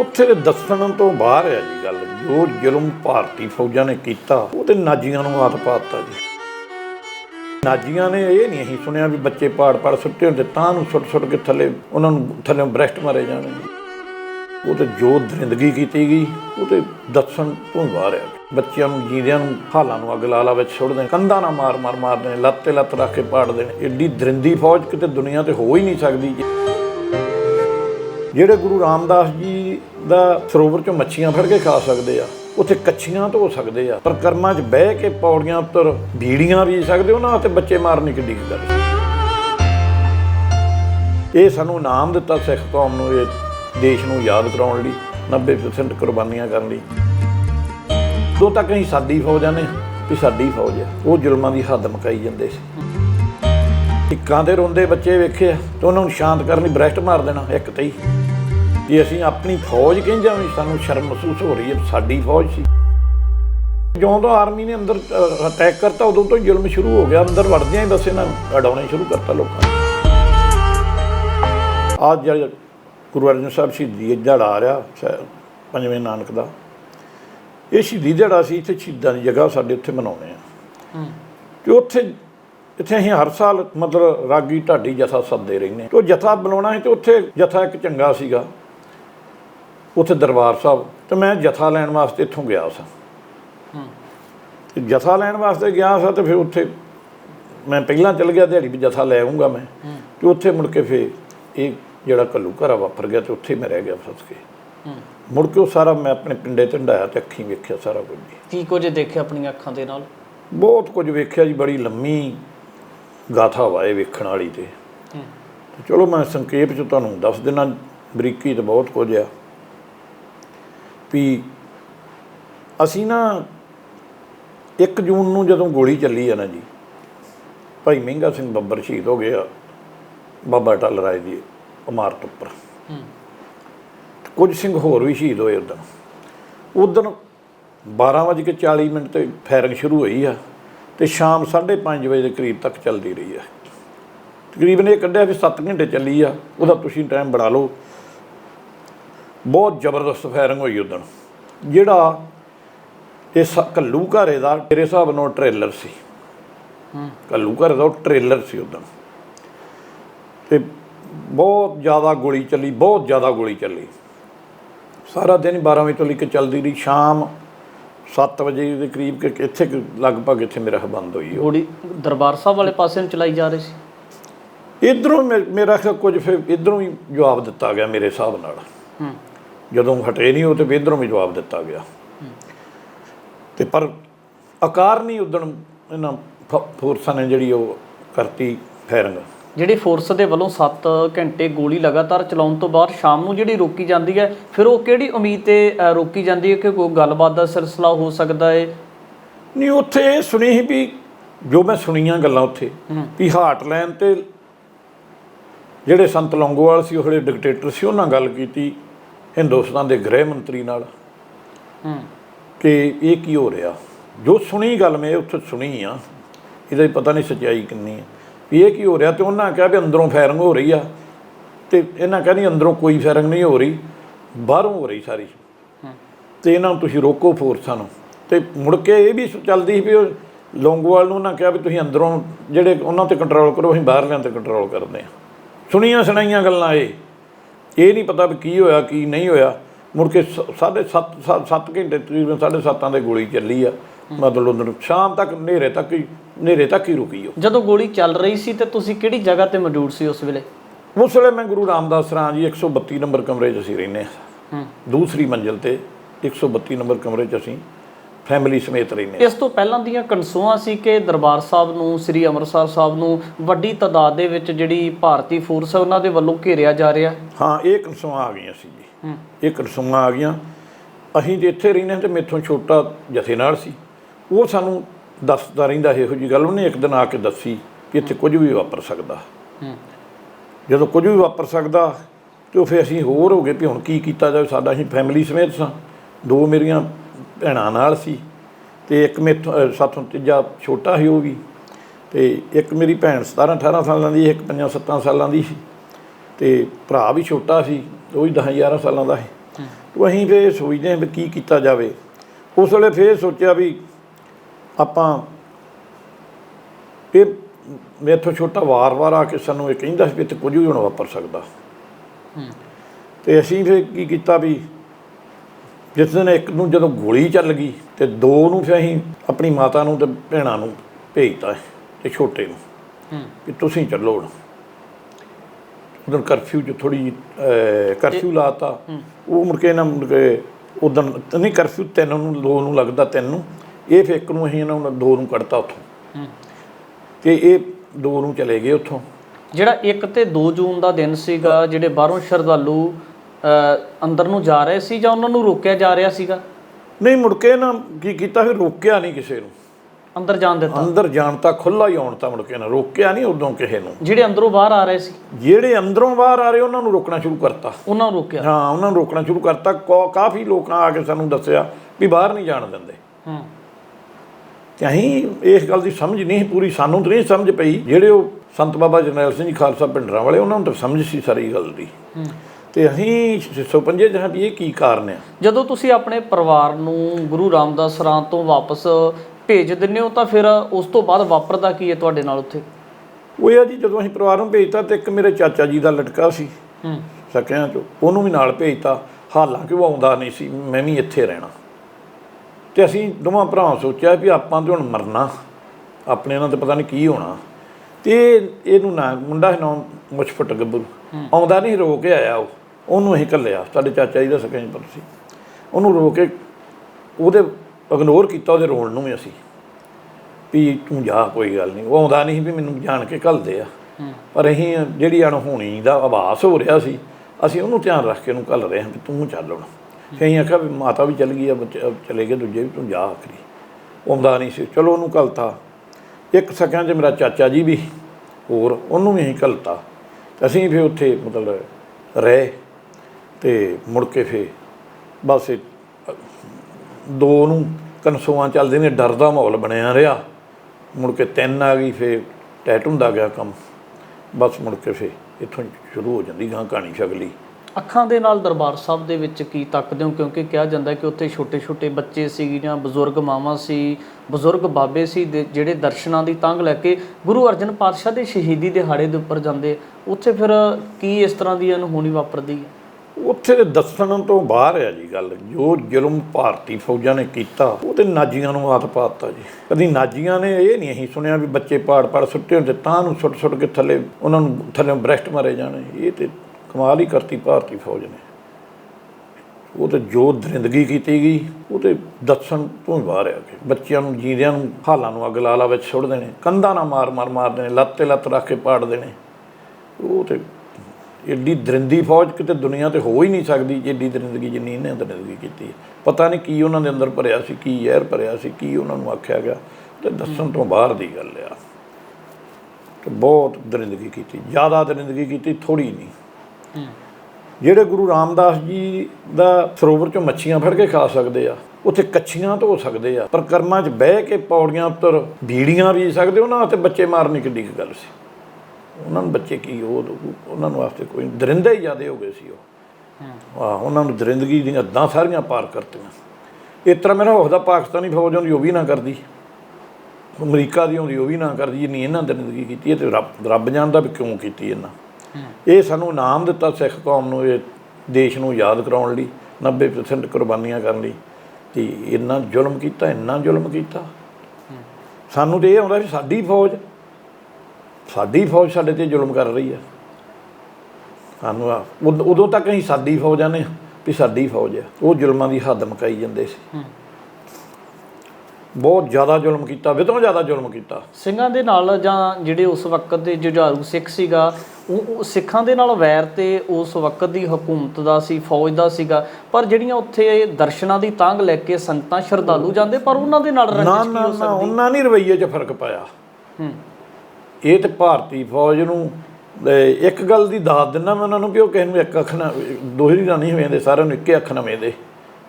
ਉੱਥੇ ਦੇ ਦੱਸਣ ਤੋਂ ਬਾਹਰ ਹੈ ਜੀ ਗੱਲ। ਜੋ ਜ਼ੁਲਮ ਭਾਰਤੀ ਫੌਜਾਂ ਨੇ ਕੀਤਾ, ਉਹ ਤੇ ਨਾਜੀਆਂ ਨੂੰ ਆਤ ਪਾਤਾ ਜੀ। ਨਾਜੀਆਂ ਨੇ ਇਹ ਨਹੀਂ ਅਸੀਂ ਸੁਣਿਆ ਵੀ ਬੱਚੇ ਪਾੜ ਪਾੜ ਸੁੱਟੇ ਹੁੰਦੇ, ਤਾਂ ਨੂੰ ਸੁੱਟ ਸੁੱਟ ਕੇ ਥੱਲੇ ਉਹਨਾਂ ਨੂੰ ਥੱਲੇ ਬ੍ਰੈਸਟ ਮਾਰੇ ਜਾਣੇ। ਉਹ ਤੇ ਜੋ ਦਰਿੰਦਗੀ ਕੀਤੀ ਗਈ, ਉਹ ਤੇ ਦੱਸਣ ਤੋਂ ਬਾਹਰ ਹੈ। ਬੱਚਿਆਂ ਨੂੰ, ਜੀਦਿਆਂ ਨੂੰ, ਹਾਲਾਂ ਨੂੰ ਅੱਗ ਲਾਲਾ ਵਿੱਚ ਸੁੱਟ ਦੇਣ, ਕੰਧਾਂ ਨਾਲ ਮਾਰ ਮਾਰ ਮਾਰ ਦੇਣ, ਲੱਤ ਤੇ ਲੱਤ ਰੱਖ ਕੇ ਪਾੜ ਦੇਣ। ਏਡੀ ਦਰਿੰਦੀ ਫੌਜ ਕਿਤੇ ਦੁਨੀਆ ਤੇ ਹੋ ਹੀ ਨਹੀਂ ਸਕਦੀ ਜਿਹੜੇ ਗੁਰੂ ਰਾਮਦਾਸ ਜੀ ਦਾ ਸਰੋਵਰ ਚੋਂ ਮੱਛੀਆਂ ਫੜ ਕੇ ਖਾ ਸਕਦੇ ਆ, ਉੱਥੇ ਕੱਛੀਆਂ ਧੋ ਸਕਦੇ ਆ ਪਰ ਕਰਮਾਂ 'ਚ ਬਹਿ ਕੇ ਪੌੜੀਆਂ ਉੱਤਰ ਬੀੜੀਆਂ ਵੀ ਸਕਦੇ, ਉਹਨਾਂ ਤੇ ਬੱਚੇ ਮਾਰਨੀ ਕਿੱਡੀ ਗੱਲ ਇਹ ਸਾਨੂੰ ਇਨਾਮ ਦਿੱਤਾ ਸਿੱਖ ਕੌਮ ਨੂੰ, ਇਹ ਦੇਸ਼ ਨੂੰ ਯਾਦ ਕਰਾਉਣ ਲਈ 90% ਕੁਰਬਾਨੀਆਂ ਕਰਨ ਲਈ। ਉਦੋਂ ਤੱਕ ਅਸੀਂ ਸਾਡੀ ਫੌਜਾਂ ਨੇ ਵੀ ਸਾਡੀ ਫੌਜ ਹੈ ਉਹ ਜ਼ੁਲਮਾਂ ਦੀ ਹੱਦ ਮਕਾਈ ਜਾਂਦੇ ਸੀ। ਇੱਕਾਂ ਤੇ ਰੋਂਦੇ ਬੱਚੇ ਵੇਖੇ ਆ, ਤੇ ਉਹਨਾਂ ਨੂੰ ਸ਼ਾਂਤ ਕਰਨ ਲਈ ਬ੍ਰੈਸਟ ਮਾਰ ਦੇਣਾ, ਇੱਕ ਤੇ ਹੀ। ਜੇ ਅਸੀਂ ਆਪਣੀ ਫੌਜ ਕਹਿੰਦੇ ਵੀ ਸਾਨੂੰ ਸ਼ਰਮ ਮਹਿਸੂਸ ਹੋ ਰਹੀ ਹੈ ਸਾਡੀ ਫੌਜ ਸੀ। ਜਦੋਂ ਤੋਂ ਆਰਮੀ ਨੇ ਅੰਦਰ ਅਟੈਕ ਕਰਤਾ ਉਦੋਂ ਤੋਂ ਜ਼ੁਲਮ ਸ਼ੁਰੂ ਹੋ ਗਿਆ ਅੰਦਰ ਵੜਦਿਆਂ ਹੀ ਬਸ ਇਹਨਾਂ ਨੂੰ ਅਡਾਉਣੇ ਸ਼ੁਰੂ ਕਰਤਾ ਲੋਕਾਂ ਨੇ। ਅੱਜ ਜਿਹੜਾ ਗੁਰੂ ਅਰਜਨ ਸਾਹਿਬ ਸ਼ਹੀਦੀ ਦਿਹਾੜਾ ਆ ਰਿਹਾ ਪੰਜਵੇਂ ਨਾਨਕ ਦਾ। ਇਹ ਸ਼ਹੀਦੀ ਦਿਹਾੜਾ ਸੀ ਇੱਥੇ ਸ਼ਹੀਦਾਂ ਦੀ ਜਗ੍ਹਾ ਸਾਡੇ ਉੱਥੇ ਮਨਾਉਂਦੇ ਆ ਤੇ ਉੱਥੇ ਇੱਥੇ ਅਸੀਂ ਹਰ ਸਾਲ ਮਤਲਬ ਰਾਗੀ ਢਾਡੀ ਜਥਾ ਸੱਦੇ ਰਹਿੰਦੇ ਤੇ ਉਹ ਜਥਾ ਬੁਲਾਉਣਾ ਸੀ ਤੇ ਉੱਥੇ ਜਥਾ ਇੱਕ ਚੰਗਾ ਸੀਗਾ। ਉੱਥੇ ਦਰਬਾਰ ਸਾਹਿਬ ਤੇ ਮੈਂ ਜਥਾ ਲੈਣ ਵਾਸਤੇ ਇੱਥੋਂ ਗਿਆ ਸਾਂ। ਤੇ ਜਥਾ ਲੈਣ ਵਾਸਤੇ ਗਿਆ ਸਾਂ ਤੇ ਫਿਰ ਉੱਥੇ ਮੈਂ ਪਹਿਲਾਂ ਚਲ ਗਿਆ ਦਿਹਾੜੀ ਵੀ ਜਥਾ ਲੈ ਆਉਂਗਾ ਮੈਂ। ਤੇ ਉੱਥੇ ਮੁੜ ਕੇ ਫਿਰ ਇਹ ਜਿਹੜਾ ਕੱਲੂ ਘਰਾ ਵਾਪਰ ਗਿਆ ਤੇ ਉੱਥੇ ਮੈਂ ਰਹਿ ਗਿਆ ਫਸ ਕੇ। ਮੁੜ ਕੇ ਉਹ ਸਾਰਾ ਮੈਂ ਆਪਣੇ ਪਿੰਡੇ ਢੰਡਾਇਆ ਤੇ ਅੱਖੀਂ ਵੇਖਿਆ ਸਾਰਾ ਕੁਝ ਕੀ ਕੁਝ ਦੇਖਿਆ ਆਪਣੀਆਂ ਅੱਖਾਂ ਦੇ ਨਾਲ? ਬਹੁਤ ਕੁਝ ਵੇਖਿਆ ਜੀ ਬੜੀ ਲੰਮੀ ਗਾਥਾ ਵਾਏ ਵੇਖਣ ਵਾਲੀ ਤੇ। ਤੇ ਚਲੋ ਮੈਂ ਸੰਖੇਪ ਚ ਤੁਹਾਨੂੰ ਦੱਸ ਦਿਨਾਂ ਬਰੀਕੀ ਤੇ ਬਹੁਤ ਕੁਝ ਆ। ਵੀ ਅਸੀਂ ਨਾ 1 ਜੂਨ ਨੂੰ ਜਦੋਂ ਗੋਲੀ ਚੱਲੀ ਆ ਨਾ ਜੀ ਭਾਈ ਮਹਿੰਗਾ ਸਿੰਘ ਬੱਬਰ ਸ਼ਹੀਦ ਹੋ ਗਿਆ ਬਾਬਾ ਟਲ ਰਾਏ ਦੀ ਇਮਾਰਤ ਉੱਪਰ। ਕੁਝ ਸਿੰਘ ਹੋਰ ਵੀ ਸ਼ਹੀਦ ਹੋਏ ਉਦੋਂ ਉਦੋਂ 12:40 ਮਿੰਟ ਤੇ ਫਾਇਰਿੰਗ ਸ਼ੁਰੂ ਹੋਈ ਆ ਤੇ ਸ਼ਾਮ 5:30 ਵਜੇ ਦੇ ਕਰੀਬ ਤੱਕ ਚੱਲਦੀ ਰਹੀ ਆ। ਤਕਰੀਬਨ ਇਹ ਕੱਢਿਆ ਵੀ 7 ਘੰਟੇ ਚੱਲੀ ਆ ਉਹਦਾ ਤੁਸੀਂ ਟਾਈਮ ਬਣਾ ਲਓ। ਬਹੁਤ ਜ਼ਬਰਦਸਤ ਫਾਇਰਿੰਗ ਹੋਈ ਉਦੋਂ ਜਿਹੜਾ ਇਹ ਕੱਲੂ ਘਾਰੇ ਦਾ ਮੇਰੇ ਹਿਸਾਬ ਨਾਲ ਟ੍ਰੇਲਰ ਸੀ। ਕੱਲੂ ਘਾਰੇ ਦਾ ਟ੍ਰੇਲਰ ਸੀ ਉਦੋਂ ਤੇ ਬਹੁਤ ਜ਼ਿਆਦਾ ਗੋਲੀ ਚੱਲੀ ਬਹੁਤ ਜ਼ਿਆਦਾ ਗੋਲੀ ਚੱਲੀ। ਸਾਰਾ ਦਿਨ 12 ਵਜੇ ਤੋਂ ਲੈ ਕੇ ਚੱਲਦੀ ਰਹੀ ਸ਼ਾਮ 7 ਵਜੇ ਦੇ ਕਰੀਬ ਕਿ ਇੱਥੇ ਲਗਭਗ ਇੱਥੇ ਮੇਰਾ ਬੰਦ ਹੋਈ ਗੋਲੀ ਦਰਬਾਰ ਸਾਹਿਬ ਵਾਲੇ ਪਾਸੇ ਨੂੰ ਚਲਾਈ ਜਾ ਰਹੀ ਸੀ? ਇਧਰੋਂ ਮੇਰਾ ਕੁਝ ਫਿਰ ਇਧਰੋਂ ਹੀ ਜਵਾਬ ਦਿੱਤਾ ਗਿਆ ਮੇਰੇ ਹਿਸਾਬ ਨਾਲ। ਹੂੰ। ਜਦੋਂ ਹਟੇ ਨਹੀਂ ਉਹ ਤੇ ਇਧਰੋਂ ਵੀ ਜਵਾਬ ਦਿੱਤਾ ਗਿਆ। ਤੇ ਪਰ ਆਕਾਰ ਨਹੀਂ ਉਦਣ ਇਹਨਾਂ ਫੋਰਸਾਂ ਨੇ ਜਿਹੜੀ ਉਹ ਕਰਤੀ ਫਾਇਰਿੰਗ। ਜਿਹੜੀ ਫੋਰਸ ਦੇ ਵੱਲੋਂ 7 ਘੰਟੇ ਗੋਲੀ ਲਗਾਤਾਰ ਚਲਾਉਣ ਤੋਂ ਬਾਅਦ ਸ਼ਾਮ ਨੂੰ ਜਿਹੜੀ ਰੋਕੀ ਜਾਂਦੀ ਹੈ ਫਿਰ ਉਹ ਕਿਹੜੀ ਉਮੀਦ ਤੇ ਰੋਕੀ ਜਾਂਦੀ ਹੈ ਕਿ ਕੋਈ ਗੱਲਬਾਤ ਦਾ ਸਿਲਸਿਲਾ ਹੋ ਸਕਦਾ ਹੈ? ਨਹੀਂ ਉੱਥੇ ਇਹ ਸੁਣੀ ਸੀ ਵੀ ਜੋ ਮੈਂ ਸੁਣੀਆਂ ਗੱਲਾਂ ਉੱਥੇ ਵੀ ਹਾਰਟਲੈਂਡ ਤੇ ਜਿਹੜੇ ਸੰਤ ਲੌਂਗੋਵਾਲ ਸੀ ਉਹ ਜਿਹੜੇ ਡਿਕਟੇਟਰ ਸੀ ਉਹਨਾਂ ਗੱਲ ਕੀਤੀ। ਹਿੰਦੁਸਤਾਨ ਦੇ ਗ੍ਰਹਿ ਮੰਤਰੀ ਨਾਲ ਹੂੰ। ਕਿ ਇਹ ਕੀ ਹੋ ਰਿਹਾ? ਜੋ ਸੁਣੀ ਗੱਲ ਮੈਂ ਉੱਥੇ ਸੁਣੀ ਆ ਇਹਦਾ ਪਤਾ ਨਹੀਂ ਸੱਚਾਈ ਕਿੰਨੀ ਹੈ ਵੀ ਇਹ ਕੀ ਹੋ ਰਿਹਾ ਤੇ ਉਹਨਾਂ ਕਿਹਾ ਵੀ ਅੰਦਰੋਂ ਫਾਇਰਿੰਗ ਹੋ ਰਹੀ ਆ ਤੇ ਇਹਨਾਂ ਕਹਿੰਦੀ ਅੰਦਰੋਂ ਕੋਈ ਫਾਇਰਿੰਗ ਨਹੀਂ ਹੋ ਰਹੀ ਬਾਹਰੋਂ ਹੋ ਰਹੀ ਸਾਰੀ। ਤੇ ਇਹਨਾਂ ਨੂੰ ਤੁਸੀਂ ਰੋਕੋ ਫੋਰਸਾਂ ਨੂੰ। ਤੇ ਮੁੜ ਕੇ ਇਹ ਵੀ ਚੱਲਦੀ ਸੀ ਵੀ ਉਹ ਲੌਂਗੋਵਾਲ ਨੂੰ ਉਹਨਾਂ ਕਿਹਾ ਵੀ ਤੁਸੀਂ ਅੰਦਰੋਂ ਜਿਹੜੇ ਉਹਨਾਂ ਤੇ ਕੰਟਰੋਲ ਕਰੋ ਅਸੀਂ ਬਾਹਰਲਿਆਂ ਤੇ ਕੰਟਰੋਲ ਕਰਦੇ ਆ। ਸੁਣੀਆਂ ਸੁਣਾਈਆਂ ਗੱਲਾਂ ਇਹ। ਇਹ ਨਹੀਂ ਪਤਾ ਵੀ ਕੀ ਹੋਇਆ ਕੀ ਨਹੀਂ ਹੋਇਆ। ਮੁੜ ਕੇ 7.5 7 ਘੰਟੇ ਤਕਰੀਬਨ 7:30 ਦੇ ਗੋਲੀ ਚੱਲੀ ਆ। ਮਤਲਬ ਉਧਰ ਸ਼ਾਮ ਤੱਕ ਹਨੇਰੇ ਤੱਕ ਹੀ ਹਨੇਰੇ ਤੱਕ ਹੀ ਰੁਕੀ ਉਹ। ਜਦੋਂ ਗੋਲੀ ਚੱਲ ਰਹੀ ਸੀ ਤੇ ਤੁਸੀਂ ਕਿਹੜੀ ਜਗ੍ਹਾ ਤੇ ਮੌਜੂਦ ਸੀ ਉਸ ਵੇਲੇ? ਉਸ ਵੇਲੇ ਮੈਂ ਗੁਰੂ ਰਾਮਦਾਸ ਰਾਂ ਜੀ 132 ਨੰਬਰ ਕਮਰੇ 'ਚ ਅਸੀਂ ਰਹਿੰਦੇ ਹੂੰ। ਦੂਸਰੀ ਮੰਜ਼ਿਲ ਤੇ 132 ਨੰਬਰ ਕਮਰੇ 'ਚ ਅਸੀਂ ਫੈਮਿਲੀ ਸਮੇਤ ਰਹਿੰਦੇ ਇਸ ਤੋਂ ਪਹਿਲਾਂ ਦੀਆਂ ਕਨਸੂਆਂ ਸੀ ਕਿ ਦਰਬਾਰ ਸਾਹਿਬ ਨੂੰ ਸ੍ਰੀ ਅੰਮ੍ਰਿਤਸਰ ਸਾਹਿਬ ਨੂੰ ਵੱਡੀ ਤਾਦਾਦ ਦੇ ਵਿੱਚ ਜਿਹੜੀ ਭਾਰਤੀ ਫੋਰਸ ਹੈ ਉਹਨਾਂ ਦੇ ਵੱਲੋਂ ਘੇਰਿਆ ਜਾ ਰਿਹਾ। ਹਾਂ ਇਹ ਕਨਸੂਆਂ ਆ ਗਈਆਂ ਸੀ ਜੀ। ਇਹ ਕਨਸੂਆਂ ਆ ਗਈਆਂ। ਅਸੀਂ ਜੇ ਇੱਥੇ ਰਹਿੰਦੇ ਹਾਂ ਤੇ ਮੇਥੋਂ ਛੋਟਾ ਜਥੇ ਨਾਲ ਸੀ। ਉਹ ਸਾਨੂੰ ਦੱਸਦਾ ਰਹਿੰਦਾ ਇਹੋ ਜੀ ਗੱਲ ਉਹਨੇ ਇੱਕ ਦਿਨ ਆ ਕੇ ਦੱਸੀ ਕਿ ਇੱਥੇ ਕੁਝ ਵੀ ਵਾਪਰ ਸਕਦਾ। ਜਦੋਂ ਕੁਝ ਵੀ ਵਾਪਰ ਸਕਦਾ ਤੇ ਉਹ ਫਿਰ ਅਸੀਂ ਹੋਰ ਹੋ ਗਏ ਵੀ ਹੁਣ ਕੀ ਕੀਤਾ ਜਾਵੇ? ਸਾਡਾ ਅਸੀਂ ਫੈਮਿਲੀ ਸਮੇਤ ਸਾਂ। ਦੋ ਮੇਰੀਆਂ ਭੈਣਾਂ ਨਾਲ ਸੀ ਤੇ ਇੱਕ ਮੇਥੋਂ ਅਹ ਸਾਥੋਂ ਤੀਜਾ ਛੋਟਾ ਸੀ ਉਹ ਵੀ। ਤੇ ਇੱਕ ਮੇਰੀ ਭੈਣ 17 18 ਸਾਲਾਂ ਦੀ ਇੱਕ 5 7 ਸਾਲਾਂ ਦੀ ਸੀ। ਤੇ ਭਰਾ ਵੀ ਛੋਟਾ ਸੀ ਉਹ ਵੀ 10 11 ਸਾਲਾਂ ਦਾ ਸੀ। ਤੋ ਅਸੀਂ ਫੇਰ ਸੋਚਦੇ ਹਾਂ ਵੀ ਕੀ ਕੀਤਾ ਜਾਵੇ। ਉਸ ਵੇਲੇ ਫੇਰ ਸੋਚਿਆ ਵੀ ਆਪਾਂ ਇਹ ਮੇਥੋਂ ਛੋਟਾ ਵਾਰ-ਵਾਰ ਆ ਕੇ ਸਾਨੂੰ ਇਹ ਕਹਿੰਦਾ ਸੀ ਵੀ ਇੱਥੇ ਕੁਝ ਵੀ ਹੁਣ ਵਾਪਰ ਸਕਦਾ। ਤੇ ਅਸੀਂ ਫਿਰ ਕੀ ਕੀਤਾ ਵੀ ਜਿਸ ਦਿਨ ਇੱਕ ਨੂੰ ਜਦੋਂ ਗੋਲੀ ਚੱਲ ਗਈ ਤੇ ਦੋ ਨੂੰ ਫਿਰ ਅਸੀਂ ਆਪਣੀ ਮਾਤਾ ਨੂੰ ਤੇ ਭੈਣਾਂ ਨੂੰ ਭੇਜਤਾ ਤੇ ਛੋਟੇ ਨੂੰ ਹੂੰ। ਕਿ ਤੁਸੀਂ ਚੱਲੋ ਹੁਣ। ਉਦੋਂ ਕਰਫਿਊ ਚ ਥੋੜੀ ਕਰਫਿਊ ਲਾਤਾ। ਉਹ ਮੁੜ ਕੇ ਨਾ ਮੁੜ ਕੇ ਉਦੋਂ ਨਹੀਂ ਕਰਫਿਊ ਤਿੰਨ ਨੂੰ ਦੋ ਨੂੰ ਲੱਗਦਾ ਤਿੰਨ ਨੂੰ। ਇਹ ਫਿਰ ਇੱਕ ਨੂੰ ਅਸੀਂ ਇਹਨਾਂ ਨੂੰ ਦੋ ਨੂੰ ਕੱਢਤਾ ਉੱਥੋਂ। ਤੇ ਇਹ ਦੋ ਨੂੰ ਚਲੇ ਗਏ ਉੱਥੋਂ। ਜਿਹੜਾ 1 ਤੇ 2 ਜੂਨ ਦਾ ਦਿਨ ਸੀਗਾ ਜਿਹੜੇ ਬਾਹਰੋਂ ਸ਼ਰਧਾਲੂ ਅੰਦਰ ਨੂੰ ਜਾ ਰਹੇ ਸੀ ਜਾਂ ਉਹਨਾਂ ਨੂੰ ਰੋਕਿਆ ਜਾ ਰਿਹਾ ਸੀਗਾ? ਨਹੀਂ ਮੁੜ ਕੇ ਨਾ ਕੀ ਕੀਤਾ ਫਿਰ? ਰੋਕਿਆ ਨਹੀਂ ਕਿਸੇ ਨੂੰ। ਅੰਦਰ ਜਾਣ ਦਿੱਤਾ? ਅੰਦਰ ਜਾਣ ਤਾਂ ਖੁੱਲਾ ਹੀ ਆਉਣ ਤਾਂ ਮੁੜ ਕੇ ਨਾ। ਰੋਕਿਆ ਨਹੀਂ ਉਦੋਂ ਕਿਸੇ ਨੂੰ। ਜਿਹੜੇ ਅੰਦਰੋਂ ਬਾਹਰ ਆ ਰਹੇ ਸੀ? ਜਿਹੜੇ ਅੰਦਰੋਂ ਬਾਹਰ ਆ ਰਹੇ ਉਹਨਾਂ ਨੂੰ ਰੋਕਣਾ ਸ਼ੁਰੂ ਕਰਤਾ। ਉਹਨਾਂ ਨੂੰ ਰੋਕਿਆ? ਹਾਂ ਉਹਨਾਂ ਨੂੰ ਰੋਕਣਾ ਸ਼ੁਰੂ ਕਰਤਾ। ਕਾਫੀ ਲੋਕਾਂ ਆ ਕੇ ਸਾਨੂੰ ਦੱਸਿਆ ਵੀ ਬਾਹਰ ਨਹੀਂ ਜਾਣ ਦਿੰਦੇ। ਹੂੰ। ਤੇ ਅਸੀਂ ਇਸ ਗੱਲ ਦੀ ਸਮਝ ਨਹੀਂ ਪੂਰੀ। ਸਾਨੂੰ ਤਾਂ ਨਹੀਂ ਸਮਝ ਪਈ। ਜਿਹੜੇ ਉਹ ਸੰਤ ਬਾਬਾ ਜਰਨੈਲ ਸਿੰਘ ਜੀ ਖਾਲਸਾ ਪਿੰਡਰਾਂ ਵਾਲੇ ਉਹਨਾਂ ਨੂੰ ਤਾਂ ਸਮਝ ਸੀ ਸਾਰੀ ਗੱਲ ਦੀ। ਹੂੰ। ਤੇ ਅਸੀਂ ਸੌ ਪੰਜੇ ਜਹਾਂ ਵੀ ਇਹ ਕੀ ਕਾਰਨ ਆ? ਜਦੋਂ ਤੁਸੀਂ ਆਪਣੇ ਪਰਿਵਾਰ ਨੂੰ ਗੁਰੂ ਰਾਮਦਾਸ ਰਾਂ ਤੋਂ ਵਾਪਸ ਭੇਜ ਦਿੰਦੇ ਹੋ ਤਾਂ ਫਿਰ ਉਸ ਤੋਂ ਬਾਅਦ ਵਾਪਰਦਾ ਕੀ ਹੈ ਤੁਹਾਡੇ ਨਾਲ ਉੱਥੇ? ਉਹ ਇਹ ਆ ਜੀ ਜਦੋਂ ਅਸੀਂ ਪਰਿਵਾਰ ਨੂੰ ਭੇਜਤਾ ਤੇ ਇੱਕ ਮੇਰੇ ਚਾਚਾ ਜੀ ਦਾ ਲਟਕਾ ਸੀ ਹੂੰ। ਸਕਿਆਂ ਚੋਂ ਉਹਨੂੰ ਵੀ ਨਾਲ ਭੇਜਤਾ। ਹਾਲਾਂਕਿ ਉਹ ਆਉਂਦਾ ਨਹੀਂ ਸੀ ਮੈਂ ਵੀ ਇੱਥੇ ਰਹਿਣਾ। ਤੇ ਅਸੀਂ ਦੋਵਾਂ ਭਰਾਵਾਂ ਸੋਚਿਆ ਵੀ ਆਪਾਂ ਤੇ ਹੁਣ ਮਰਨਾ ਆਪਣੇ ਨਾਲ ਤੇ ਪਤਾ ਨਹੀਂ ਕੀ ਹੋਣਾ। ਤੇ ਇਹਨੂੰ ਨਾ ਮੁੰਡਾ ਸੀ ਨਾਮ ਮੁਸ਼ਫਟ ਗੱਭਰੂ। ਆਉਂਦਾ ਨਹੀਂ ਰੋ ਕੇ ਆਇਆ ਉਹ। ਉਹਨੂੰ ਅਸੀਂ ਘੱਲਿਆ ਸਾਡੇ ਚਾਚਾ ਜੀ ਦਾ ਸਕਿਆਂ ਪਰ ਸੀ ਉਹਨੂੰ ਰੋ ਕੇ ਉਹਦੇ ਇਗਨੋਰ ਕੀਤਾ ਉਹਦੇ ਰੋਣ ਨੂੰ ਵੀ ਅਸੀਂ। ਵੀ ਤੂੰ ਜਾ ਕੋਈ ਗੱਲ ਨਹੀਂ। ਉਹ ਆਉਂਦਾ ਨਹੀਂ ਵੀ ਮੈਨੂੰ ਜਾਣ ਕੇ ਘੱਲਦੇ ਆ। ਪਰ ਅਸੀਂ ਜਿਹੜੀ ਅਣਹੋਣੀ ਦਾ ਆਭਾਸ ਹੋ ਰਿਹਾ ਸੀ ਅਸੀਂ ਉਹਨੂੰ ਧਿਆਨ ਰੱਖ ਕੇ ਉਹਨੂੰ ਘੱਲ ਰਹੇ ਹਾਂ ਵੀ ਤੂੰ ਚੱਲ ਹੁਣ। ਅਸੀਂ ਆਖਿਆ ਵੀ ਮਾਤਾ ਵੀ ਚੱਲ ਗਈ ਆ ਚਲੇ ਗਏ ਦੂਜੇ ਵੀ ਤੂੰ ਜਾ ਆਖਰੀ। ਉਹ ਆਉਂਦਾ ਨਹੀਂ ਸੀ। ਚਲੋ ਉਹਨੂੰ ਘਲਤਾ। ਇੱਕ ਸਕਿਆਂ 'ਚ ਮੇਰਾ ਚਾਚਾ ਜੀ ਵੀ ਹੋਰ ਉਹਨੂੰ ਵੀ ਅਸੀਂ ਘਲਤਾ। ਤੇ ਅਸੀਂ ਫਿਰ ਉੱਥੇ ਮਤਲਬ ਰਹੇ। ਤੇ ਮੁੜ ਕੇ ਫੇ ਬਸ ਦੋ ਨੂੰ ਕਨਸੋਆਂ ਚੱਲਦੇ ਨੇ, ਡਰ ਦਾ ਮਾਹੌਲ ਬਣਿਆ ਰਿਹਾ। ਮੁੜ ਕੇ ਤਿੰਨ ਆ ਗਈ ਫੇ ਟੈਟ ਹੁੰਦਾ ਗਿਆ ਕੰਮ। ਬਸ ਮੁੜ ਕੇ ਫੇ ਇੱਥੋਂ ਸ਼ੁਰੂ ਹੋ ਜਾਂਦੀ ਗਾਂ ਕਹਾਣੀ ਸ਼ਗਲੀ ਅੱਖਾਂ ਦੇ ਨਾਲ ਦਰਬਾਰ ਸਾਹਿਬ ਦੇ ਵਿੱਚ ਕੀ ਤੱਕਦੇ ਹੋ? ਕਿਉਂਕਿ ਕਿਹਾ ਜਾਂਦਾ ਕਿ ਉੱਥੇ ਛੋਟੇ-ਛੋਟੇ ਬੱਚੇ ਸੀ, ਜਾਂ ਬਜ਼ੁਰਗ ਮਾਵਾਂ ਸੀ, ਬਜ਼ੁਰਗ ਬਾਬੇ ਸੀ, ਦੇ- ਜਿਹੜੇ ਦਰਸ਼ਨਾਂ ਦੀ ਤੰਗ ਲੈ ਕੇ ਗੁਰੂ ਅਰਜਨ ਪਾਤਸ਼ਾਹ ਦੇ ਸ਼ਹੀਦੀ ਦਿਹਾੜੇ ਦੇ ਉੱਪਰ ਜਾਂਦੇ। ਉੱਥੇ ਫਿਰ ਕੀ ਇਸ ਤਰ੍ਹਾਂ ਦੀ ਅਨਹੋਣੀ ਵਾਪਰਦੀ ਹੈ? ਉੱਥੇ ਦੇ ਦੱਸਣ ਤੋਂ ਬਾਹਰ ਹੈ ਜੀ ਗੱਲ, ਜੋ ਜ਼ੁਲਮ ਭਾਰਤੀ ਫੌਜਾਂ ਨੇ ਕੀਤਾ, ਉਹ ਤੇ ਨਾਜੀਆਂ ਨੂੰ ਆਤ ਪਾਤਾ ਜੀ। ਕਦੀ ਨਾਜੀਆਂ ਨੇ ਇਹ ਨਹੀਂ ਅਸੀਂ ਸੁਣਿਆ ਵੀ ਬੱਚੇ ਪਾੜ ਪਾੜ ਸੁੱਟੇ ਹੁੰਦੇ, ਤਾਂ ਨੂੰ ਸੁੱਟ ਸੁੱਟ ਕੇ ਥੱਲੇ, ਉਹਨਾਂ ਨੂੰ ਥੱਲੇ ਬ੍ਰੈਸਟ ਮਾਰੇ ਜਾਣੇ। ਇਹ ਤੇ ਕਮਾਲ ਹੀ ਕਰਤੀ ਭਾਰਤੀ ਫੌਜ ਨੇ। ਉਹ ਤੇ ਜੋ ਦਰਿੰਦਗੀ ਕੀਤੀ ਗਈ, ਉਹ ਤੇ ਦੱਸਣ ਤੋਂ ਹੀ ਬਾਹਰ ਆ ਕੇ। ਬੱਚਿਆਂ ਨੂੰ, ਜੀਂਦਿਆਂ ਨੂੰ, ਹਾਲਾਂ ਨੂੰ ਅੱਗ ਲਾ ਵਿੱਚ ਸੁੱਟ ਦੇਣੇ, ਕੰਧਾਂ ਨਾਲ ਮਾਰ ਮਾਰ ਮਾਰ ਦੇਣੇ, ਲੱਤ ਤੇ ਲੱਤ ਰੱਖ ਕੇ ਪਾੜ ਦੇਣੇ। ਉਹ ਤੇ ਏਡੀ ਦਰਿੰਦੀ ਫੌਜ ਕਿਤੇ ਦੁਨੀਆ ਤੇ ਹੋ ਹੀ ਨਹੀਂ ਸਕਦੀ ਏਡੀ ਦਰਿੰਦਗੀ ਜਿੰਨੀ ਇਹਨੇ ਦਰਿੰਦਗੀ ਕੀਤੀ ਹੈ। ਪਤਾ ਨਹੀਂ ਕੀ ਉਹਨਾਂ ਦੇ ਅੰਦਰ ਭਰਿਆ ਸੀ ਕੀ ਜ਼ਹਿਰ ਭਰਿਆ ਸੀ ਕੀ ਉਹਨਾਂ ਨੂੰ ਆਖਿਆ ਗਿਆ। ਤੇ ਦੱਸਣ ਤੋਂ ਬਾਹਰ ਦੀ ਗੱਲ ਆ। ਤੇ ਬਹੁਤ ਦਰਿੰਦਗੀ ਕੀਤੀ ਜ਼ਿਆਦਾ ਦਰਿੰਦਗੀ ਕੀਤੀ ਥੋੜੀ ਨਹੀਂ। ਜਿਹੜੇ ਗੁਰੂ ਰਾਮਦਾਸ ਜੀ ਦਾ ਸਰੋਵਰ ਚੋਂ ਮੱਛੀਆਂ ਫੜ ਕੇ ਖਾ ਸਕਦੇ ਆ ਉੱਥੇ ਕੱਛੀਆਂ ਧੋ ਸਕਦੇ ਆ ਪਰ ਕਰਮਾਂ 'ਚ ਬਹਿ ਕੇ ਪੌੜੀਆਂ ਉੱਤਰ ਬੀੜੀਆਂ ਵੀ ਸਕਦੇ ਉਹਨਾਂ ਤੇ ਬੱਚੇ ਮਾਰਨੀ ਕਿੱਡੀ ਕੁ ਗੱਲ ਸੀ। ਉਹਨਾਂ ਨੂੰ ਬੱਚੇ ਕੀ ਉਹ ਉਹਨਾਂ ਨੂੰ ਵਾਸਤੇ ਕੋਈ ਦਰਿੰਦੇ ਹੀ ਜ਼ਿਆਦੇ ਹੋ ਗਏ ਸੀ ਉਹ। ਹੂੰ। ਉਹਨਾਂ ਨੂੰ ਦਰਿੰਦਗੀ ਦੀਆਂ ਹੱਦਾਂ ਸਾਰੀਆਂ ਪਾਰ ਕਰਤੀਆਂ। ਇਸ ਤਰ੍ਹਾਂ ਮੇਰਾ ਹੋਖਦਾ ਪਾਕਿਸਤਾਨੀ ਫੌਜ ਹੁੰਦੀ ਉਹ ਵੀ ਨਾ ਕਰਦੀ। ਅਮਰੀਕਾ ਦੀ ਹੁੰਦੀ ਉਹ ਵੀ ਨਾ ਕਰਦੀ ਜਿੰਨੀ ਇਹਨਾਂ ਦਰਿੰਦਗੀ ਕੀਤੀ ਹੈ ਤੇ ਰੱਬ ਰੱਬ ਜਾਣਦਾ ਵੀ ਕਿਉਂ ਕੀਤੀ ਇਹਨਾਂ। ਇਹ ਸਾਨੂੰ ਇਨਾਮ ਦਿੱਤਾ ਸਿੱਖ ਕੌਮ ਨੂੰ ਇਹ ਦੇਸ਼ ਨੂੰ ਯਾਦ ਕਰਾਉਣ ਲਈ 90% ਕੁਰਬਾਨੀਆਂ ਕਰਨ ਲਈ। ਤੇ ਇੰਨਾ ਜ਼ੁਲਮ ਕੀਤਾ ਇੰਨਾ ਜ਼ੁਲਮ ਕੀਤਾ। ਸਾਨੂੰ ਤੇ ਇਹ ਆਉਂਦਾ ਵੀ ਸਾਡੀ ਫੌਜ ਸਾਡੀ ਫੌਜ ਸਾਡੇ ਤੇ ਜ਼ੁਲਮ ਕਰ ਰਹੀ ਆ। ਸਾਨੂੰ ਉਦ- ਤੱਕ ਅਸੀਂ ਸਾਡੀ ਫੌਜਾਂ ਨੇ ਵੀ ਸਾਡੀ ਫੌਜ ਆ। ਉਹ ਜ਼ੁਲਮਾਂ ਦੀ ਹੱਦ ਮਕਾਈ ਜਾਂਦੇ ਸੀ। ਹੂੰ। ਬਹੁਤ ਜ਼ਿਆਦਾ ਜ਼ੁਲਮ ਕੀਤਾ ਵਿਤੋਂ ਜ਼ਿਆਦਾ ਜ਼ੁਲਮ ਕੀਤਾ। ਸਿੰਘਾਂ ਦੇ ਨਾਲ ਜਾਂ ਜਿਹੜੇ ਉਸ ਵਕਤ ਦੇ ਜੁਝਾਰੂ ਸਿੱਖ ਸੀਗਾ ਉਹ ਸਿੱਖਾਂ ਦੇ ਨਾਲ ਵੈਰ ਤੇ ਉਸ ਵਕਤ ਦੀ ਹਕੂਮਤ ਦਾ ਸੀ ਫੌਜ ਦਾ ਸੀਗਾ। ਪਰ ਜਿਹੜੀਆਂ ਉੱਥੇ ਦਰਸ਼ਨਾਂ ਦੀ ਤਾਂਗ ਲੈ ਕੇ ਸੰਗਤਾਂ ਸ਼ਰਧਾਲੂ ਜਾਂਦੇ ਪਰ ਉਹਨਾਂ ਦੇ ਨਾਲ ਰੰਜਿਸ਼ ਕੀ ਨਾ ਹੋ ਨਾ ਸਕਦੀ? ਉਹਨਾਂ ਨਹੀਂ ਰਵਈਏ 'ਚ ਫ਼ਰਕ ਪਾਇਆ। ਹੂੰ। ਇਹ ਤੇ ਭਾਰਤੀ ਫੌਜ ਨੂੰ ਇੱਕ ਗੱਲ ਦੀ ਦਾਤ ਦਿੰਦਾ ਮੈਂ ਉਹਨਾਂ ਨੂੰ ਕਿ ਉਹ ਕਿਸੇ ਨੂੰ ਇੱਕ ਅੱਖ ਨਾਲ ਦੋਹਰੀ ਨਾਲ ਨਹੀਂ ਵੇਂਦੇ ਸਾਰਿਆਂ ਨੂੰ ਇੱਕੇ ਅੱਖ ਨਾਲ ਵੇਂਦੇ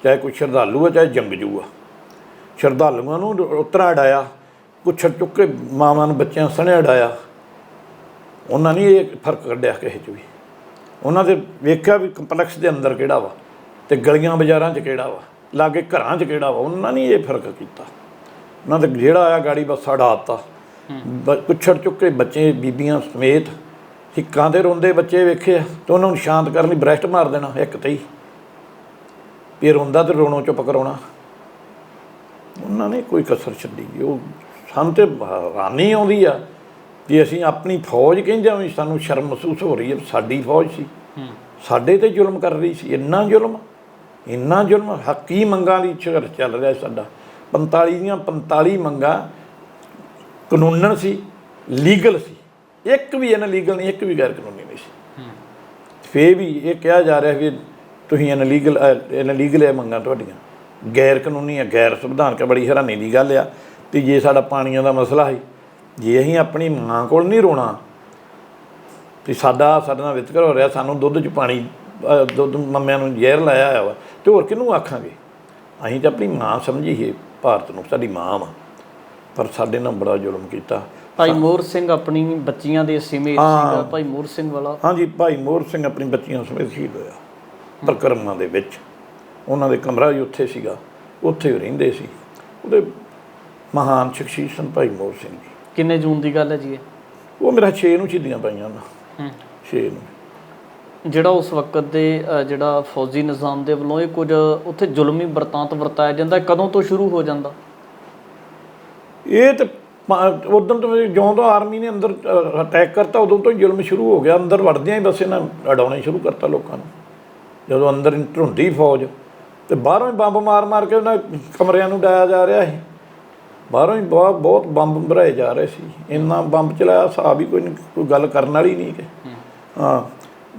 ਚਾਹੇ ਕੋਈ ਸ਼ਰਧਾਲੂ ਆ, ਚਾਹੇ ਜੰਗਜੂ ਆ। ਸ਼ਰਧਾਲੂਆਂ ਨੂੰ ਉਤਰਾ ਅਡਾਇਆ ਕੁਛ ਚੁੱਕ ਕੇ ਮਾਵਾਂ ਨੂੰ ਬੱਚਿਆਂ ਸਣੇ ਅਡਾਇਆ ਉਹਨਾਂ ਨੇ ਇਹ ਫ਼ਰਕ ਕੱਢਿਆ ਕਿਸੇ 'ਚ ਵੀ। ਉਹਨਾਂ ਦੇ ਵੇਖਿਆ ਵੀ ਕੰਪਲੈਕਸ ਦੇ ਅੰਦਰ ਕਿਹੜਾ ਵਾ, ਤੇ ਗਲੀਆਂ ਬਾਜ਼ਾਰਾਂ 'ਚ ਕਿਹੜਾ ਵਾ, ਲਾਗੇ ਘਰਾਂ 'ਚ ਕਿਹੜਾ ਵਾ, ਉਹਨਾਂ ਨੇ ਇਹ ਫ਼ਰਕ ਕੀਤਾ। ਉਹਨਾਂ ਤੇ ਜਿਹੜਾ ਆਇਆ ਗਾੜੀ ਬੱਸਾ ਢਾਤਾ ਕੁੱਛੜ ਚੁੱਕੇ ਬੱਚੇ ਬੀਬੀਆਂ ਸਮੇਤ ਹਿੱਕਾਂ ਦੇ ਰੋਂਦੇ ਬੱਚੇ ਵੇਖੇ ਤੇ ਉਹਨਾਂ ਨੂੰ ਸ਼ਾਂਤ ਕਰਨ ਲਈ ਬ੍ਰੈਸਟ ਮਾਰ ਦੇਣਾ ਇੱਕ ਤੇ ਹੀ। ਇਹ ਰੋਂਦਾ ਤੇ ਰੋਣੋਂ ਚੁੱਪ ਕਰਾਉਣਾ। ਉਹਨਾਂ ਨੇ ਕੋਈ ਕਸਰ ਛੱਡੀ। ਉਹ ਸਾਨੂੰ ਤੇ ਹੈਰਾਨੀ ਆਉਂਦੀ ਆ ਕਿ ਅਸੀਂ ਆਪਣੀ ਫੌਜ ਕਹਿੰਦੇ ਵੀ ਸਾਨੂੰ ਸ਼ਰਮ ਮਹਿਸੂਸ ਹੋ ਰਹੀ ਹੈ ਵੀ ਸਾਡੀ ਫੌਜ ਸੀ। ਸਾਡੇ ਤੇ ਜ਼ੁਲਮ ਕਰ ਰਹੀ ਸੀ। ਇੰਨਾ ਜ਼ੁਲਮ ਇੰਨਾ ਜ਼ੁਲਮ ਹੱਕੀ ਮੰਗਾਂ ਦੀ ਚੱਲ ਰਿਹਾ ਸਾਡਾ। 45 ਦੀਆਂ 45 ਮੰਗਾਂ ਕਾਨੂੰਨਨ ਸੀ ਲੀਗਲ ਸੀ। ਇੱਕ ਵੀ ਇਨਲੀਗਲ ਨਹੀਂ ਇੱਕ ਵੀ ਗੈਰ ਕਾਨੂੰਨੀ ਨਹੀਂ ਸੀ। ਫੇਰ ਵੀ ਇਹ ਕਿਹਾ ਜਾ ਰਿਹਾ ਵੀ ਤੁਸੀਂ ਇਨਲੀਗਲ ਇਨਲੀਗਲ ਹੈ ਮੰਗਾਂ ਤੁਹਾਡੀਆਂ। ਗੈਰ ਕਾਨੂੰਨੀ ਹੈ ਗੈਰ ਸੰਵਿਧਾਨਕ ਬੜੀ ਹੈਰਾਨੀ ਦੀ ਗੱਲ ਆ। ਤੇ ਜੇ ਸਾਡਾ ਪਾਣੀਆਂ ਦਾ ਮਸਲਾ ਹੈ ਜੇ ਅਸੀਂ ਆਪਣੀ ਮਾਂ ਕੋਲ ਨਹੀਂ ਰੋਣਾ ਤੇ ਸਾਡਾ ਸਾਡੇ ਨਾਲ ਵਿਤਕਰ ਹੋ ਰਿਹਾ ਸਾਨੂੰ ਦੁੱਧ 'ਚ ਪਾਣੀ ਦੁੱਧ ਮੰਮਿਆਂ ਨੂੰ ਜ਼ਹਿਰ ਲਾਇਆ ਹੋਇਆ ਵਾ ਤੇ ਹੋਰ ਕਿਹਨੂੰ ਆਖਾਂਗੇ? ਅਸੀਂ ਤਾਂ ਆਪਣੀ ਮਾਂ ਸਮਝੀਏ ਭਾਰਤ ਨੂੰ ਸਾਡੀ ਮਾਂ ਵਾ। ਪਰ ਸਾਡੇ ਨਾਲ ਬੜਾ ਜ਼ੁਲਮ ਕੀਤਾ। ਭਾਈ ਮੋਹਰ ਸਿੰਘ ਆਪਣੀ ਬੱਚੀਆਂ ਦੇ ਸਮੇਤ ਸੀਗਾ ਭਾਈ ਮੋਹਰ ਸਿੰਘ ਵਾਲਾ। ਹਾਂਜੀ ਭਾਈ ਮੋਹਰ ਸਿੰਘ ਆਪਣੀ ਬੱਚੀਆਂ ਸਮੇਤ ਸ਼ਹੀਦ ਹੋਇਆ। ਪ੍ਰਕਰਮਾਂ ਦੇ ਵਿੱਚ। ਉਹਨਾਂ ਦੇ ਕਮਰਾ ਵੀ ਉੱਥੇ ਸੀਗਾ। ਉੱਥੇ ਹੀ ਰਹਿੰਦੇ ਸੀ। ਉਹਦੇ ਮਹਾਨ ਸ਼ਖਸੀਅਤ ਸਨ ਭਾਈ ਮੋਹਰ ਸਿੰਘ ਜੀ। ਕਿੰਨੇ ਜੂਨ ਦੀ ਗੱਲ ਹੈ ਜੀ ਇਹ? ਉਹ ਮੇਰਾ 6 ਨੂੰ ਸ਼ਹੀਦੀਆਂ ਪਾਈਆਂ ਹੂੰ। 6 ਨੂੰ। ਜਿਹੜਾ ਉਸ ਵਕਤ ਦੇ ਜਿਹੜਾ ਫੌਜੀ ਨਿਜ਼ਾਮ ਦੇ ਵੱਲੋਂ ਇਹ ਕੁਝ ਉੱਥੇ ਜ਼ੁਲਮੀ ਵਰਤਾਂਤ ਵਰਤਾਇਆ ਜਾਂਦਾ ਹੈ, ਕਦੋਂ ਤੋਂ ਸ਼ੁਰੂ ਹੋ ਜਾਂਦਾ? ਇਹ ਤੇ ਉਦੋਂ ਤੋਂ ਜਿਉਂ ਤੋਂ ਆਰਮੀ ਨੇ ਅੰਦਰ ਅਟੈਕ ਕਰਤਾ ਉਦੋਂ ਤੋਂ ਹੀ ਜ਼ੁਲਮ ਸ਼ੁਰੂ ਹੋ ਗਿਆ। ਅੰਦਰ ਵੜਦਿਆਂ ਹੀ ਬਸ ਇਹਨਾਂ ਅਡਾਉਣੇ ਸ਼ੁਰੂ ਕਰਤਾ ਲੋਕਾਂ ਨੂੰ। ਜਦੋਂ ਅੰਦਰ ਇੰਟਰ ਹੁੰਦੀ ਫੌਜ ਤੇ ਬਾਹਰੋਂ ਹੀ ਬੰਬ ਮਾਰ ਮਾਰ ਕੇ ਉਹਨਾਂ ਕਮਰਿਆਂ ਨੂੰ ਡਾਇਆ ਜਾ ਰਿਹਾ ਸੀ। ਬਾਹਰੋਂ ਹੀ ਬਹੁਤ ਬਹੁਤ ਬੰਬ ਭਰਾਏ ਜਾ ਰਹੇ ਸੀ। ਇੰਨਾ ਬੰਬ ਚਲਾਇਆ ਹਿਸਾਬ ਹੀ ਕੋਈ ਕੋਈ ਗੱਲ ਕਰਨ ਵਾਲੀ ਨਹੀਂ ਕਿ ਹਾਂ।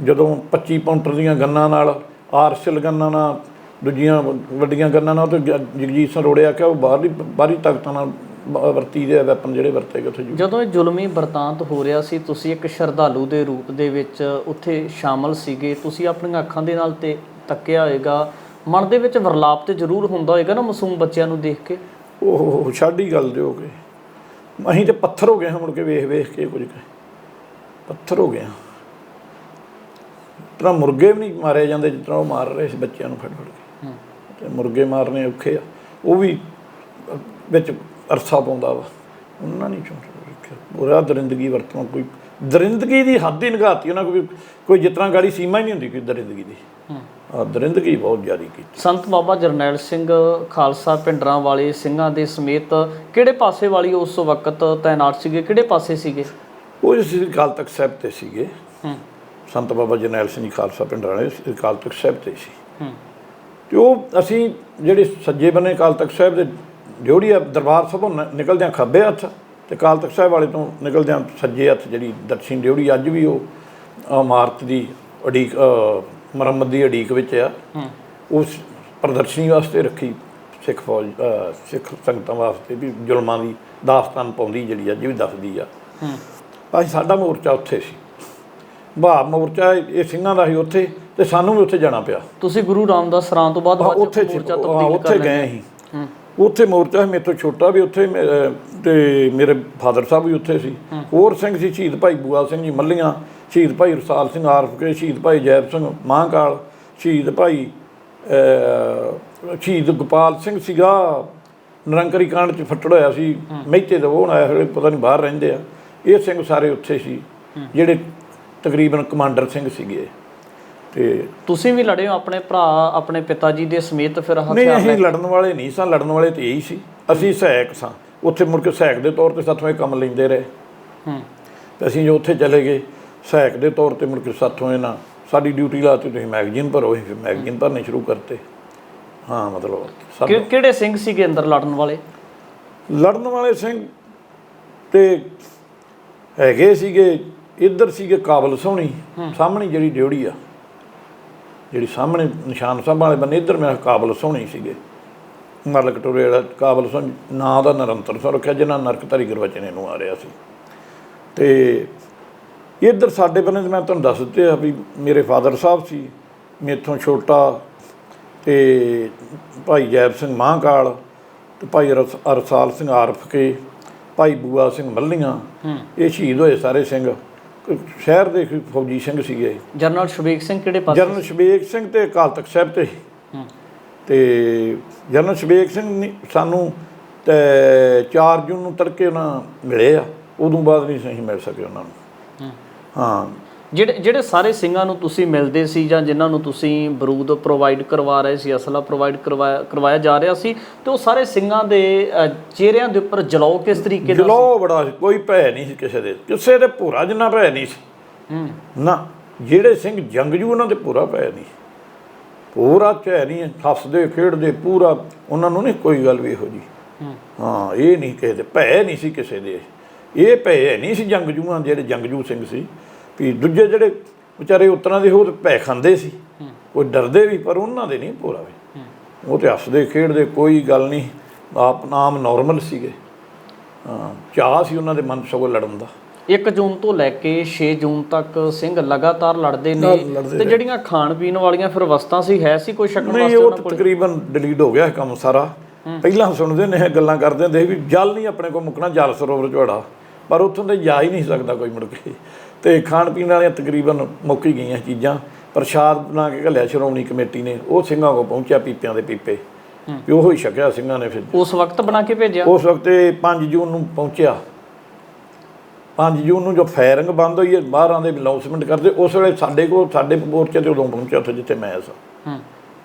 ਜਦੋਂ 25 ਪਾਉਂਟਰ ਦੀਆਂ ਗੰਨਾਂ ਨਾਲ ਆਰਸਲ ਗੰਨਾਂ ਨਾਲ ਦੂਜੀਆਂ ਵੱਡੀਆਂ ਗੰਨਾਂ ਨਾਲ ਉਹ ਤੇ ਜਗਜੀਤ ਸਿੰਘ ਰੋੜਿਆ ਕਿ ਉਹ ਬਾਹਰਲੀ ਬਾਹਰੀ ਤਾਕਤਾਂ ਨਾਲ ਵਰਤੀ ਦੇ ਵੈਪਨ ਜਿਹੜੇ ਵਰਤੇ ਗਏ ਉੱਥੇ ਜਦੋਂ ਇਹ ਜ਼ੁਲਮੀ ਵਰਤਾਂਤ ਹੋ ਰਿਹਾ ਸੀ ਤੁਸੀਂ ਇੱਕ ਸ਼ਰਧਾਲੂ ਦੇ ਰੂਪ ਦੇ ਵਿੱਚ ਉੱਥੇ ਸ਼ਾਮਲ ਸੀਗੇ। ਤੁਸੀਂ ਆਪਣੀਆਂ ਅੱਖਾਂ ਦੇ ਨਾਲ ਤੇ ਤੱਕਿਆ ਹੋਏਗਾ। ਮਨ ਦੇ ਵਿੱਚ ਵਰਲਾਪ ਤੇ ਜ਼ਰੂਰ ਹੁੰਦਾ ਹੋਏਗਾ ਨਾ ਮਾਸੂਮ ਬੱਚਿਆਂ ਨੂੰ ਦੇਖ ਕੇ? ਉਹ ਛਾੜੀ ਗੱਲ ਦਿਓ ਕਿ ਅਸੀਂ ਤੇ ਪੱਥਰ ਹੋ ਗਏ ਹਾਂ ਮੁੜ ਕੇ ਵੇਖ ਵੇਖ ਕੇ ਕੁਝ ਪੱਥਰ ਹੋ ਗਏ ਹਾਂ। ਤਰ੍ਹਾਂ ਮੁਰਗੇ ਵੀ ਨਹੀਂ ਮਾਰੇ ਜਾਂਦੇ ਜਿਸ ਤਰ੍ਹਾਂ ਉਹ ਮਾਰ ਰਹੇ ਸੀ ਬੱਚਿਆਂ ਨੂੰ ਫੜ ਫੜ ਕੇ ਤੇ ਮੁਰਗੇ ਮਾਰਨੇ ਔਖੇ ਆ। ਉਹ ਵੀ ਵਿੱਚ ਅਰਸਾ ਪਾਉਂਦਾ ਵਾ। ਉਹਨਾਂ ਨਹੀਂ ਚੋਂ ਰੱਖਿਆ? ਪੂਰਾ ਦਰਿੰਦਗੀ ਵਰਤੋਂ ਕੋਈ ਦਰਿੰਦਗੀ ਦੀ ਹੱਦ ਹੀ ਨਿਗਾਤੀ ਉਹਨਾਂ ਕੋਈ ਕੋਈ ਜਿਸ ਤਰ੍ਹਾਂ ਗਾੜੀ ਸੀਮਾ ਹੀ ਨਹੀਂ ਹੁੰਦੀ ਕੋਈ ਦਰਿੰਦਗੀ ਦੀ। ਹੂੰ। ਆ ਦਰਿੰਦਗੀ ਬਹੁਤ ਜ਼ਿਆਦਾ ਕੀਤੀ। ਸੰਤ ਬਾਬਾ ਜਰਨੈਲ ਸਿੰਘ ਖਾਲਸਾ ਪਿੰਡਰਾਂ ਵਾਲੇ ਸਿੰਘਾਂ ਦੇ ਸਮੇਤ ਕਿਹੜੇ ਪਾਸੇ ਵਾਲੀ ਉਸ ਵਕਤ ਤਾਇਨਾਤ ਸੀਗੇ? ਕਿਹੜੇ ਪਾਸੇ ਸੀਗੇ? ਉਹ ਅਸੀਂ ਅਕਾਲ ਤਖਤ ਸਾਹਿਬ ਤੇ ਸੀਗੇ। ਹੂੰ। ਸੰਤ ਬਾਬਾ ਜਰਨੈਲ ਸਿੰਘ ਖਾਲਸਾ ਪਿੰਡ ਵਾਲੇ ਅਕਾਲ ਤਖਤ ਸਾਹਿਬ ਤੇ ਸੀ। ਹੂੰ। ਤੇ ਉਹ ਅਸੀਂ ਜਿਹੜੇ ਸੱਜੇ ਬੰਨੇ ਅਕਾਲ ਤਖਤ ਸਾਹਿਬ ਦੇ ਜਿਹੜੀ ਆ ਦਰਬਾਰ ਸਾਹਿਬੋਂ ਨ- ਨਿਕਲਦਿਆਂ ਖੱਬੇ ਹੱਥ ਤੇ ਅਕਾਲ ਤਖਤ ਸਾਹਿਬ ਵਾਲੇ ਤੋਂ ਨਿਕਲਦਿਆਂ ਸੱਜੇ ਹੱਥ ਜਿਹੜੀ ਦਰਸ਼ਨ ਡਿਉੜੀ ਅੱਜ ਵੀ ਉਹ ਇਮਾਰਤ ਦੀ ਅਡੀਕ ਮੁਰੰਮਤ ਦੀ ਅਡੀਕ ਵਿੱਚ ਆ। ਹੂੰ। ਉਸ ਪ੍ਰਦਰਸ਼ਨੀ ਵਾਸਤੇ ਰੱਖੀ ਸਿੱਖ ਫੌਜ ਸਿੱਖ ਸੰਗਤਾਂ ਵਾਸਤੇ ਵੀ ਜ਼ੁਲਮਾਂ ਦੀ ਦਾਸਤਾਨ ਪਾਉਂਦੀ ਜਿਹੜੀ ਅੱਜ ਵੀ ਦੱਸਦੀ ਆ। ਹੂੰ। ਅਸੀਂ ਸਾਡਾ ਮੋਰਚਾ ਉੱਥੇ ਸੀ। ਭਾ ਮੋਰਚਾ ਇਹ ਸਿੰਘਾਂ ਦਾ ਸੀ ਉੱਥੇ ਤੇ ਸਾਨੂੰ ਵੀ ਉੱਥੇ ਜਾਣਾ ਪਿਆ। ਤੁਸੀਂ ਗੁਰੂ ਰਾਮਦਾਸ ਸਰਾਂ ਤੋਂ ਬਾਅਦ ਹਾਂ, ਉੱਥੇ ਸੀ, ਮੋਰਚਾ ਹਾਂ, ਤਬਦੀਲ ਕਰ ਉੱਥੇ ਲਿਆ ਗਏ ਸੀ ਹੂੰ ਉੱਥੇ ਮੋਰਚਾ ਮੇਰੇ ਤੋਂ ਛੋਟਾ ਵੀ ਉੱਥੇ ਤੇ ਮੇਰੇ ਫਾਦਰ ਸਾਹਿਬ ਵੀ ਉੱਥੇ ਸੀ। ਹੋਰ ਸਿੰਘ ਸੀ ਸ਼ਹੀਦ ਭਾਈ ਬੂਆ ਸਿੰਘ ਜੀ ਮੱਲੀਆਂ ਸ਼ਹੀਦ ਭਾਈ ਰਸਾਲ ਸਿੰਘ ਆਰਫ ਕੇ ਸ਼ਹੀਦ ਭਾਈ ਜੈਬ ਸਿੰਘ ਮਾਂਕਾਲ ਸ਼ਹੀਦ ਭਾਈ ਸ਼ਹੀਦ ਗੋਪਾਲ ਸਿੰਘ ਸੀਗਾ। ਨਿਰੰਕਰੀ ਕਾਂਡ ਚ ਫੱਟੜ ਹੋਇਆ ਸੀ। ਮਹਿਤੇ ਦਾ ਉਹ ਆਇਆ ਹੋਇਆ, ਪਤਾ ਨਹੀਂ ਬਾਹਰ ਰਹਿੰਦੇ ਆ। ਇਹ ਸਿੰਘ ਸਾਰੇ ਉੱਥੇ ਸੀ ਜਿਹੜੇ ਤਕਰੀਬਨ ਕਮਾਂਡਰ ਸਿੰਘ ਸੀਗੇ। ਤੇ ਤੁਸੀਂ ਵੀ ਲੜੇ ਹੋ ਆਪਣੇ ਭਰਾ ਆਪਣੇ ਪਿਤਾ ਜੀ ਦੇ ਸਮੇਤ ਫਿਰ ਨਹੀਂ ਹਥਿਆਰ ਅਸੀਂ ਲੜਨ ਵਾਲੇ ਨਹੀਂ ਸਾਂ ਲੜਨ ਵਾਲੇ ਤੇ ਇਹੀ ਸੀ। ਅਸੀਂ ਸਹਾਇਕ ਸਾਂ। ਉੱਥੇ ਮੁੜ ਕੇ ਸਹਾਇਕ ਦੇ ਤੌਰ ਤੇ ਸਾਥੋਂ ਇਹ ਕੰਮ ਲੈਂਦੇ ਰਹੇ। ਹੂੰ। ਤੇ ਅਸੀਂ ਜੋ ਉੱਥੇ ਚਲੇ ਗਏ ਸਹਾਇਕ ਦੇ ਤੌਰ ਤੇ ਮੁੜ ਕੇ ਸਾਥੋਂ ਇਹਨਾਂ ਸਾਡੀ ਡਿਊਟੀ ਲਾਤੀ ਤੁਸੀਂ ਮੈਗਜ਼ੀਨ ਭਰੋ ਅਸੀਂ ਫਿਰ ਮੈਗਜ਼ੀਨ ਭਰਨੇ ਸ਼ੁਰੂ ਕਰਤੇ। ਹਾਂ ਮਤਲਬ ਕਿਹੜੇ ਸਿੰਘ ਸੀਗੇ ਅੰਦਰ ਲੜਨ ਵਾਲੇ? ਲੜਨ ਵਾਲੇ ਸਿੰਘ ਤੇ ਹੈਗੇ ਸੀਗੇ ਇੱਧਰ ਸੀਗੇ ਕਾਬਲ ਸੋਹਣੀ ਸਾਹਮਣੇ ਜਿਹੜੀ ਡਿਉੜੀ ਆ। ਜਿਹੜੀ ਸਾਹਮਣੇ ਨਿਸ਼ਾਨ ਸਾਹਿਬ ਵਾਲੇ ਬੰਨੇ ਇੱਧਰ ਮੇਰਾ ਕਾਬਲ ਸੋਹਣੀ ਸੀਗੇ। ਮਰਲ ਕਟੋਰੇ ਵਾਲਾ ਕਾਬਲ ਸੋਹਣੀ ਨਾਂ ਦਾ ਨਿਰੰਤਰ ਸੋ ਰੱਖਿਆ ਜਿਹਨਾਂ ਨਰਕਧਾਰੀ ਗੁਰਵਚਨ ਇਹਨੂੰ ਆ ਰਿਹਾ ਸੀ। ਤੇ ਇੱਧਰ ਸਾਡੇ ਬੰਨੇ ਮੈਂ ਤੁਹਾਨੂੰ ਦੱਸ ਦਿੱਤੇ ਆ ਵੀ ਮੇਰੇ ਫਾਦਰ ਸਾਹਿਬ ਸੀ ਮੇਥੋਂ ਛੋਟਾ ਤੇ ਭਾਈ ਜੈਬ ਸਿੰਘ ਮਾਹਕਾਲ ਤੇ ਭਾਈ ਅਰਸ- ਅਰਸਾਲ ਸਿੰਘ ਆਰਫ ਕੇ ਭਾਈ ਬੂਆ ਸਿੰਘ ਮੱਲੀਆਂ ਇਹ ਸ਼ਹੀਦ ਹੋਏ ਸਾਰੇ ਸਿੰਘ। ਸ਼ਹਿਰ ਦੇ ਕੋਈ ਫੌਜੀ ਸਿੰਘ ਸੀਗੇ। ਜਨਰਲ ਸ਼ਬੀਕ ਸਿੰਘ ਕਿਹੜੇ ਪਾਸੇ? ਜਨਰਲ ਸ਼ਬੀਕ ਸਿੰਘ ਤੇ ਅਕਾਲ ਤਖਤ ਸਾਹਿਬ ਤੇ ਹੂੰ। ਤੇ ਜਨਰਲ ਸ਼ਬੇਕ ਸਿੰਘ ਸਾਨੂੰ ਤੇ 4 ਜੂਨ ਨੂੰ ਤੜਕੇ ਉਹਨਾਂ ਮਿਲੇ ਆ। ਉਦੋਂ ਬਾਅਦ ਨਹੀਂ ਅਸੀਂ ਮਿਲ ਸਕੇ ਉਹਨਾਂ ਨੂੰ। ਹਾਂ। ਜਿਹੜੇ ਜਿਹੜੇ ਸਾਰੇ ਸਿੰਘਾਂ ਨੂੰ ਤੁਸੀਂ ਮਿਲਦੇ ਸੀ ਜਾਂ ਜਿਨ੍ਹਾਂ ਨੂੰ ਤੁਸੀਂ ਬਰੂਦ ਪ੍ਰੋਵਾਈਡ ਕਰਵਾ ਰਹੇ ਸੀ ਅਸਲਾ ਪ੍ਰੋਵਾਈਡ ਕਰਵਾਇਆ ਕਰਵਾਇਆ ਜਾ ਰਿਹਾ ਸੀ ਤੇ ਉਹ ਸਾਰੇ ਸਿੰਘਾਂ ਦੇ ਚਿਹਰਿਆਂ ਦੇ ਉੱਪਰ ਜਲਾਓ ਕਿਸ ਤਰੀਕੇ ਦਾ ਜਲੋ ਬੜਾ ਸੀ ਕੋਈ ਭੈ ਨਹੀਂ ਸੀ ਕਿਸੇ ਦੇ ਕਿਸੇ ਦੇ ਭੂਰਾ ਜਿੰਨਾ ਭੈ ਨਹੀਂ ਸੀ। ਹੂੰ। ਨਾ ਜਿਹੜੇ ਸਿੰਘ ਜੰਗਜੂ ਉਹਨਾਂ ਦੇ ਪੂਰਾ ਭੈ ਨਹੀਂ ਪੂਰਾ ਚੈ ਨਹੀਂ ਹੱਸਦੇ ਖੇਡਦੇ ਪੂਰਾ ਉਹਨਾਂ ਨੂੰ ਨਹੀਂ ਕੋਈ ਗੱਲ ਵੀ ਇਹੋ ਜੀ ਹੂੰ। ਹਾਂ ਇਹ ਨਹੀਂ ਕਿਸੇ ਦੇ ਭੈ ਨਹੀਂ ਸੀ ਕਿਸੇ ਦੇ। ਇਹ ਭੈ ਨਹੀਂ ਸੀ ਜੰਗਜੂਆਂ ਜਿਹੜੇ ਜੰਗਜੂ ਸਿੰਘ ਸੀ। ਵੀ ਦੂਜੇ ਜਿਹੜੇ ਵਿਚਾਰੇ ਉਤਰਾਂ ਦੇ ਉਹ ਤੇ ਭੈ ਖਾਂਦੇ ਸੀ। ਕੋਈ ਡਰਦੇ ਵੀ ਪਰ ਉਹਨਾਂ ਦੇ ਨਹੀਂ ਪੂਰਾ ਵੀ। ਉਹ ਤੇ ਹੱਸਦੇ ਖੇਡਦੇ ਕੋਈ ਗੱਲ ਨਹੀਂ। ਆਪ ਨਾਮ ਨਾਰਮਲ ਸੀਗੇ। ਹਾਂ ਚਾਹ ਸੀ ਉਹਨਾਂ ਦੇ ਮਨ ਸਗੋਂ ਲੜਨ ਦਾ। 1 ਜੂਨ ਤੋਂ ਲੈ ਕੇ 6 ਜੂਨ ਤੱਕ ਸਿੰਘ ਲਗਾਤਾਰ ਲੜਦੇ ਨੇ ਤੇ ਜਿਹੜੀਆਂ ਖਾਣ ਪੀਣ ਵਾਲੀਆਂ ਫਿਰ ਵਸਤਾਂ ਸੀ ਹੈ ਸੀ ਕੋਈ ਛਕਣ ਨਹੀਂ ਉਹ ਤਕਰੀਬਨ ਡਿਲੀਟ ਹੋ ਗਿਆ ਕੰਮ ਸਾਰਾ। ਪਹਿਲਾਂ ਸੁਣਦੇ ਨੇ ਇਹ ਗੱਲਾਂ ਕਰਦੇ ਹੁੰਦੇ ਵੀ ਜਲ ਨਹੀਂ ਆਪਣੇ ਕੋਲ ਮੁੱਕਣਾ ਜਲ ਸਰੋਵਰ ਝੋੜਾ। ਪਰ ਉੱਥੋਂ ਤੇ ਜਾ ਹੀ ਨਹੀਂ ਸਕਦਾ ਕੋਈ ਮੁੜ ਕੇ। ਤੇ ਖਾਣ ਪੀਣ ਵਾਲੀਆਂ ਤਕਰੀਬਨ ਮੁੱਕ ਹੀ ਗਈਆਂ ਚੀਜ਼ਾਂ। ਪ੍ਰਸ਼ਾਦ ਬਣਾ ਕੇ ਘੱਲਿਆ ਸ਼੍ਰੋਮਣੀ ਕਮੇਟੀ ਨੇ। ਉਹ ਸਿੰਘਾਂ ਕੋਲ ਪਹੁੰਚਿਆ ਪੀਪਿਆਂ ਦੇ ਪੀਪੇ। ਵੀ ਉਹੋ ਹੀ ਛਕਿਆ ਸਿੰਘਾਂ ਨੇ ਫਿਰ। ਉਸ ਵਕਤ ਬਣਾ ਕੇ ਭੇਜਿਆ? ਉਸ ਵਕਤ ਇਹ 5 ਜੂਨ ਨੂੰ ਪਹੁੰਚਿਆ। 5 ਜੂਨ ਨੂੰ ਜੋ ਫਾਇਰਿੰਗ ਬੰਦ ਹੋਈ ਹੈ ਬਾਹਰਾਂ ਦੇ ਅਨਾਉਂਸਮੈਂਟ ਕਰਦੇ ਉਸ ਵੇਲੇ ਸਾਡੇ ਕੋਲ ਸਾਡੇ ਮੋਰਚੇ ਤੇ ਉਦੋਂ ਪਹੁੰਚਿਆ ਉੱਥੇ ਜਿੱਥੇ ਮੈਂ ਸਾਂ।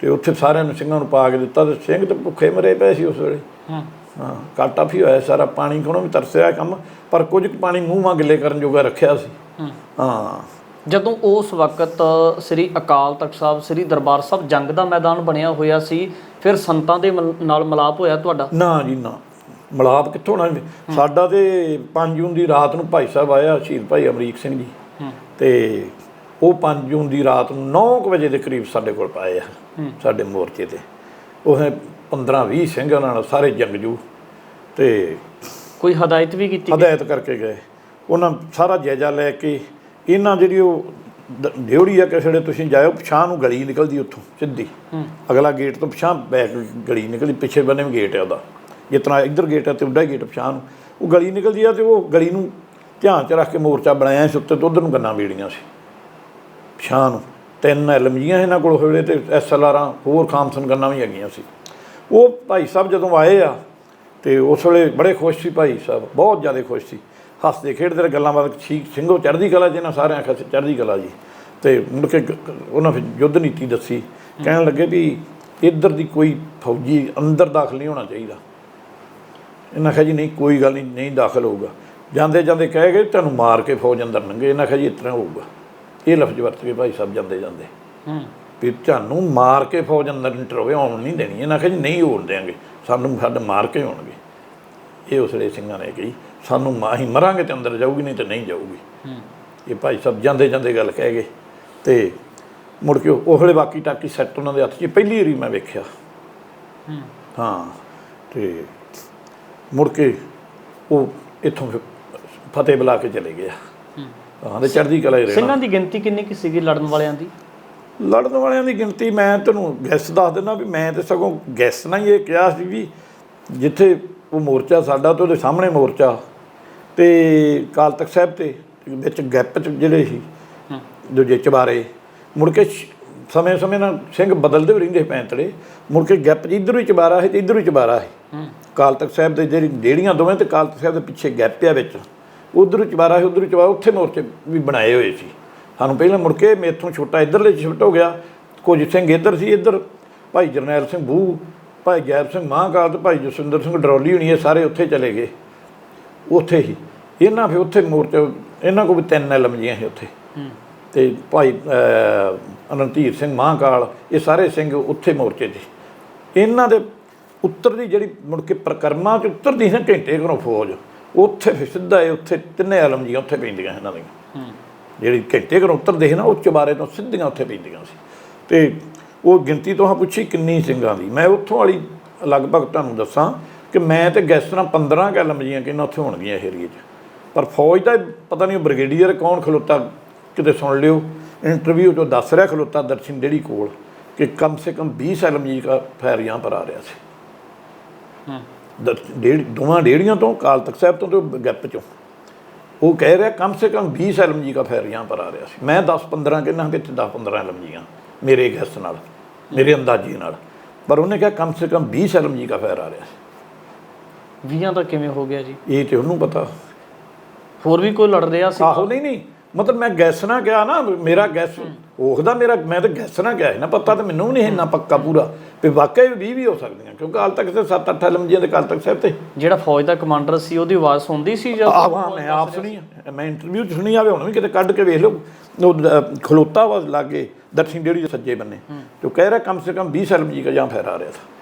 ਤੇ ਉੱਥੇ ਸਾਰਿਆਂ ਨੂੰ ਸਿੰਘਾਂ ਨੂੰ ਪਾ ਕੇ ਦਿੱਤਾ ਤੇ ਸਿੰਘ ਤੇ ਭੁੱਖੇ ਮਰੇ ਪਏ ਸੀ ਉਸ ਵੇਲੇ। ਹੂੰ। ਹਾਂ ਕਾਟਾ ਵੀ ਹੋਇਆ ਸਾਰਾ ਪਾਣੀ ਕੋਲੋਂ ਵੀ ਤਰਸਿਆ ਕੰਮ ਪਰ ਕੁਝ ਕੁ ਪਾਣੀ ਮੂੰਹ ਮਾ ਗਿੱਲੇ ਕਰਨ ਜੋਗਾ ਰੱਖਿਆ ਸੀ। ਹੂੰ। ਜਦੋਂ ਉਸ ਵਕਤ ਸ੍ਰੀ ਅਕਾਲ ਤਖਤ ਸਾਹਿਬ ਸ੍ਰੀ ਦਰਬਾਰ ਸਾਹਿਬ ਜੰਗ ਦਾ ਮੈਦਾਨ ਬਣਿਆ ਹੋਇਆ ਸੀ ਫਿਰ ਸੰਤਾਂ ਦੇ ਨਾਲ ਮਿਲਾਪ ਹੋਇਆ ਤੁਹਾਡਾ? ਨਾ ਜੀ ਨਾ। ਮਲਾਪ ਕਿੱਥੋਂ ਨਾ ਸਾਡਾ ਤੇ 5 ਜੂਨ ਦੀ ਰਾਤ ਨੂੰ ਭਾਈ ਸਾਹਿਬ ਆਇਆ ਸ਼ਹੀਦ ਭਾਈ ਅਮਰੀਕ ਸਿੰਘ ਜੀ। ਤੇ ਉਹ 5 ਜੂਨ ਦੀ ਰਾਤ ਨੂੰ 9 ਵਜੇ ਦੇ ਕਰੀਬ ਸਾਡੇ ਕੋਲ ਪਾਏ ਆ। ਸਾਡੇ ਮੋਰਚੇ ਤੇ। ਉਹਨੇ 15 20 ਸਿੰਘ ਉਹਨਾਂ ਨਾਲ ਸਾਰੇ ਜੰਗਜੂ ਤੇ ਕੋਈ ਹਦਾਇਤ ਵੀ ਕੀਤੀ ਹਦਾਇਤ ਕਰਕੇ ਗਏ। ਉਹਨਾਂ ਸਾਰਾ ਜਾਇਜ਼ਾ ਲੈ ਕੇ ਇਹਨਾਂ ਜਿਹੜੀ ਉਹ ਡਿਉੜੀ ਆ ਕਿਸੇ ਦੇ ਤੁਸੀਂ ਜਾਇਓ ਪਛਾਣ ਨੂੰ ਗਲੀ ਨਿਕਲਦੀ ਉੱਥੋਂ ਸਿੱਧੀ। ਅਗਲਾ ਗੇਟ ਤੋਂ ਪਛਾਣ ਬੈਕ ਗਲੀ ਨਿਕਲਦੀ ਪਿੱਛੇ ਬੰਨੇ ਵੀ ਗੇਟ ਹੈ ਉਹਦਾ। ਜਿਤਨਾ ਇੱਧਰ ਗੇਟ ਹੈ ਤੇ ਉੱਡਾ ਗੇਟ ਪਛਾਣ ਨੂੰ। ਉਹ ਗਲੀ ਨਿਕਲਦੀ ਆ ਤੇ ਉਹ ਗਲੀ ਨੂੰ ਧਿਆਨ ਚ ਰੱਖ ਕੇ ਮੋਰਚਾ ਬਣਾਇਆ ਸੀ ਉੱਤੇ ਤੋਂ ਉਧਰ ਨੂੰ ਗੰਨਾਂ ਬੀੜੀਆਂ ਸੀ। ਪਛਾਣ ਨੂੰ। ਤਿੰਨ ਐਲਮਜੀਆਂ ਇਹਨਾਂ ਕੋਲ ਹੋਵੇ ਤੇ ਐਸਐਲਆਰਾਂ ਹੋਰ ਖਾਮਸਨ ਗੰਨਾਂ ਵੀ ਹੈਗੀਆਂ ਸੀ। ਉਹ ਭਾਈ ਸਾਹਿਬ ਜਦੋਂ ਆਏ ਆ ਤੇ ਉਸ ਵੇਲੇ ਬੜੇ ਖੁਸ਼ ਸੀ ਭਾਈ ਸਾਹਿਬ ਬਹੁਤ ਜ਼ਿਆਦਾ ਖੁਸ਼ ਸੀ। ਹੱਸਦੇ ਖੇਡਦੇ ਰਹੇ ਗੱਲਾਂ ਬਾਤ ਠੀਕ ਸਿੰਘੋ ਚੜ੍ਹਦੀ ਕਲਾ ਜਿਹਨਾਂ ਸਾਰਿਆਂ ਆਖਿਆ ਚੜ੍ਹਦੀ ਕਲਾ ਜੀ। ਤੇ ਮੁੜ ਕੇ ਉਹਨਾਂ ਫਿਰ ਯੁੱਧ ਨੀਤੀ ਦੱਸੀ। ਕਹਿਣ ਲੱਗੇ ਵੀ ਇੱਧਰ ਦੀ ਕੋਈ ਫੌਜੀ ਅੰਦਰ ਦਾਖਲ ਨਹੀਂ ਹੋਣਾ ਚਾਹੀਦਾ। ਇਹਨਾਂ ਆਖਿਆ ਜੀ ਨਹੀਂ ਕੋਈ ਗੱਲ ਨਹੀਂ ਨਹੀਂ ਦਾਖਲ ਹੋਊਗਾ। ਜਾਂਦੇ ਜਾਂਦੇ ਕਹਿ ਗਏ ਤੁਹਾਨੂੰ ਮਾਰ ਕੇ ਫੌਜ ਅੰਦਰ ਲੰਘੇ। ਇਹਨਾਂ ਆਖਿਆ ਜੀ ਤਰ੍ਹਾਂ ਹੋਊਗਾ। ਇਹ ਲਫ਼ਜ਼ ਵਰਤ ਕੇ ਭਾਈ ਸਾਹਿਬ ਜਾਂਦੇ ਜਾਂਦੇ। ਹੂੰ। ਵੀ ਤੁਹਾਨੂੰ ਮਾਰ ਕੇ ਫੌਜ ਅੰਦਰ ਇੰਟਰ ਹੋਵੇ ਆਉਣ ਨਹੀਂ ਦੇਣੀ। ਇਹਨਾਂ ਆਖਿਆ ਜੀ ਨਹੀਂ ਹੋਣ ਦੇਾਂਗੇ ਸਾਨੂੰ ਸਾਡੇ ਮਾਰ ਕੇ ਹੋਣਗੇ ਇਹ ਉਸਲੇ ਸਿੰਘਾਂ ਨੇ ਕਹੀ। ਸਾਨੂੰ ਅਸੀਂ ਮਰਾਂਗੇ ਤੇ ਅੰਦਰ ਜਾਊਗੀ ਨਹੀਂ ਤੇ ਨਹੀਂ ਜਾਊਗੀ। ਇਹ ਭਾਈ ਸਾਹਿਬ ਜਾਂਦੇ ਜਾਂਦੇ ਗੱਲ ਕਹਿ ਗਏ। ਤੇ ਮੁੜ ਕੇ ਉਹ ਵੇਲੇ ਬਾਕੀ ਟਾਕੀ ਸੈੱਟ ਉਹਨਾਂ ਦੇ ਹੱਥ 'ਚ ਪਹਿਲੀ ਵਾਰੀ ਮੈਂ ਵੇਖਿਆ। ਹੂੰ। ਤੇ ਮੁੜ ਕੇ ਉਹ ਇੱਥੋਂ ਫਤਿਹ ਬੁਲਾ ਕੇ ਚਲੇ ਗਿਆ। ਹੂੰ। ਹਾਂ ਤੇ ਚੜ੍ਹਦੀ ਕਲਾ ਹੀ ਰਹਿਣਾ। ਸਿੰਘਾਂ ਦੀ ਗਿਣਤੀ ਕਿੰਨੀ ਕੁ ਸੀਗੀ ਲੜਨ ਵਾਲਿਆਂ ਦੀ? ਲੜਨ ਵਾਲਿਆਂ ਦੀ ਗਿਣਤੀ ਮੈਂ ਤੁਹਾਨੂੰ ਗੈਸ ਦੱਸ ਦਿੰਦਾ ਵੀ ਮੈਂ ਤੇ ਸਗੋਂ ਗੈਸ ਨਾਲ ਹੀ ਇਹ ਕਿਹਾ ਸੀ ਵੀ ਜਿੱਥੇ ਉਹ ਮੋਰਚਾ ਸਾਡਾ ਤੇ ਉਹਦੇ ਸਾਹਮਣੇ ਮੋਰਚਾ ਤੇ ਕਾਲ ਤਖਤ ਸਾਹਿਬ ਤੇ ਵਿੱਚ ਗੈਪ ਚ ਜਿਹੜੇ ਸੀ ਦੂਜੇ ਚਬਾਰੇ ਮੁੜ ਕੇ ਸਮੇਂ ਸਮੇਂ ਨਾਲ ਸਿੰਘ ਬਦਲਦੇ ਵੀ ਰਹਿੰਦੇ ਪੈਂਤੜੇ ਮੁੜ ਕੇ ਗੈਪ 'ਚ ਇੱਧਰੋਂ ਹੀ ਚਬਾਰਾ ਹੈ ਤੇ ਇੱਧਰੋਂ ਹੀ ਚਬਾਰਾ ਹੈ ਹੂੰ। ਕਾਲ ਤਖਤ ਸਾਹਿਬ ਦੇ ਜਿਹੜੀ ਡੇੜੀਆਂ ਦੋਵੇਂ ਤੇ ਕਾਲ ਤਖਤ ਸਾਹਿਬ ਦੇ ਪਿੱਛੇ ਗੈਪ ਆ ਵਿੱਚ ਉਧਰ ਚਬਾਰਾ ਹੈ ਉਧਰ ਚਬਾਰਾ ਉੱਥੇ ਮੋਰਚੇ ਵੀ ਬਣਾਏ ਹੋਏ ਸੀ। ਸਾਨੂੰ ਪਹਿਲਾਂ ਮੁੜ ਕੇ ਮੇਥੋਂ ਛੋਟਾ ਇਧਰਲੇ ਸ਼ਿਫਟ ਹੋ ਗਿਆ ਕੁਝ ਸਿੰਘ ਇੱਧਰ ਸੀ ਇੱਧਰ ਭਾਈ ਜਰਨੈਲ ਸਿੰਘ ਬੂ ਭਾਈ ਜੈਬ ਸਿੰਘ ਮਹਾਂਕਾਲ ਤੇ ਭਾਈ ਜਸਵਿੰਦਰ ਸਿੰਘ ਡਰੌਲੀ ਹੋਣੀ ਇਹ ਸਾਰੇ ਉੱਥੇ ਚਲੇ ਗਏ। ਉੱਥੇ ਹੀ। ਇਹਨਾਂ ਫਿਰ ਉੱਥੇ ਮੋਰਚਾ ਇਹਨਾਂ ਕੋਲ ਵੀ ਤਿੰਨ ਐਲਮਜੀਆਂ ਸੀ ਉੱਥੇ। ਹੂੰ। ਤੇ ਭਾਈ ਅਨੰਤੀਰ ਸਿੰਘ ਮਹਾਂਕਾਲ ਇਹ ਸਾਰੇ ਸਿੰਘ ਉੱਥੇ ਮੋਰਚੇ 'ਤੇ ਇਹਨਾਂ ਦੇ ਉੱਤਰ ਦੀ ਜਿਹੜੀ ਮੁੜ ਕੇ ਪ੍ਰਕਰਮਾ 'ਚ ਉੱਤਰਦੀ ਸੀ ਨਾ ਘੰਟੇ ਘਰੋਂ ਫੌਜ ਉੱਥੇ ਫਿਰ ਸਿੱਧਾ ਇਹ ਉੱਥੇ ਤਿੰਨੇ ਆਲਮਜੀਆਂ ਉੱਥੇ ਪੈਂਦੀਆਂ ਇਹਨਾਂ ਦੀਆਂ। ਹੂੰ। ਜਿਹੜੀ ਘੰਟੇ ਘਰੋਂ ਉੱਤਰਦੇ ਸੀ ਨਾ ਉਹ ਚੁਬਾਰੇ ਤੋਂ ਸਿੱਧੀਆਂ ਉੱਥੇ ਪੈਂਦੀਆਂ ਸੀ। ਤੇ ਉਹ ਗਿਣਤੀ ਤੋਂ ਹਾਂ ਪੁੱਛੀ ਕਿੰਨੀ ਸਿੰਘਾਂ ਦੀ। ਮੈਂ ਉੱਥੋਂ ਵਾਲੀ ਲਗਭਗ ਤੁਹਾਨੂੰ ਦੱਸਾਂ ਕਿ ਮੈਂ ਤੇ ਗੈਸ ਤਰ੍ਹਾਂ 15 ਕੁ ਆਲਮਜੀਆਂ ਕਿੰਨਾ ਉੱਥੇ ਹੋਣਗੀਆਂ ਇਹ ਏਰੀਏ 'ਚ। ਪਰ ਫੌਜ ਦਾ ਪਤਾ ਨਹੀਂ ਉਹ ਬ੍ਰਿਗੇਡੀਅਰ ਕੌਣ ਖਲੋਤਾ ਕਿਤੇ ਸੁਣ ਲਿਓ। ਇੰਟਰਵਿਊ 'ਚੋਂ ਦੱਸ ਰਿਹਾ ਖਲੋਤਾ ਦਰਸ਼ਨ ਡੇੜੀ ਕੋਲ ਕਿ ਕਮ ਸੇ ਕਮ 20 ਐਲਮਜੀ ਦਾ ਫੈਰ ਯਹਾਂ ਪਰ ਆ ਰਿਹਾ ਸੀ। ਹੂੰ। ਡੇਢ ਦੋਵਾਂ ਡੇੜੀਆਂ ਤੋਂ ਕਾਲ ਤਖਤ ਸਾਹਿਬ ਤੋਂ ਤੇ ਗੈਪ ਚੋਂ। ਉਹ ਕਹਿ ਰਿਹਾ ਕਮ ਸੇ ਕਮ 20 ਐਲਮਜੀ ਦਾ ਫੈਰ ਯਹਾਂ ਪਰ ਆ ਰਿਹਾ ਸੀ। ਮੈਂ 10 15 ਕਹਿੰਦਾ ਕਿ 10 15 ਐਲਮਜੀਆਂ ਮੇਰੇ ਗੈਸ ਨਾਲ। ਮੇਰੇ ਅੰਦਾਜ਼ੇ ਨਾਲ। ਪਰ ਉਹਨੇ ਕਿਹਾ ਕਮ ਸੇ ਕਮ 20 ਸੈਲਮ ਜੀ ਦਾ ਫੈਰ ਆ ਰਿਹਾ ਸੀ। ਵੀਹਾਂ ਦਾ ਕਿਵੇਂ ਹੋ ਗਿਆ ਜੀ? ਇਹ ਤੇ ਉਹਨੂੰ ਪਤਾ। ਹੋਰ ਵੀ ਕੋਈ ਲੜ ਰਿਹਾ ਸੀ? ਆਹੋ ਨਹੀਂ ਨਹੀਂ। ਮਤਲਬ ਮੈਂ ਗੈਸ ਨਾ ਗਿਆ ਨਾ ਮੇਰਾ ਗੈਸ ਉਹਦਾ ਮੇਰਾ ਮੈਂ ਤਾਂ ਗੈਸ ਨਾ ਗਿਆ ਨਾ ਪਤਾ ਤਾਂ ਮੈਨੂੰ ਵੀ ਨਹੀਂ ਇੰਨਾ ਪੱਕਾ ਪੂਰਾ। ਵੀ ਵਾਕਈ 20 ਵੀ ਹੋ ਸਕਦੀਆਂ ਕਿਉਂਕਿ ਹਾਲ ਤੱਕ ਤੇ 7-8 ਐਲਮ ਜੀ ਦੇ ਕਾਲ ਤੱਕ ਸਾਹਿਬ ਤੇ। ਜਿਹੜਾ ਫੌਜ ਦਾ ਕਮਾਂਡਰ ਸੀ ਉਹਦੀ ਆਵਾਜ਼ ਸੁਣਦੀ ਸੀ ਜਾਂ ਆਹ ਮੈਂ ਆਪ ਸੁਣੀ। ਮੈਂ ਇੰਟਰਵਿਊ ਚ ਸੁਣੀ ਆਵੇ ਹੁਣ ਵੀ ਕਿਤੇ ਕੱਢ ਕੇ ਵੇਖ ਲਓ। ਖਲੋਤਾ ਵਾ ਲਾਗੇ। ਦਰਸ਼ਨ ਡੇੜੀ ਦੇ ਸੱਜੇ ਬੰਨੇ। ਤੇ ਕਹਿ ਰਿਹਾ ਕਮ ਸੇ ਕਮ 20 ਐਲਮ ਜੀ ਦਾ ਜਾਂ ਫੈਰ ਰਿਹਾ ਸੀ।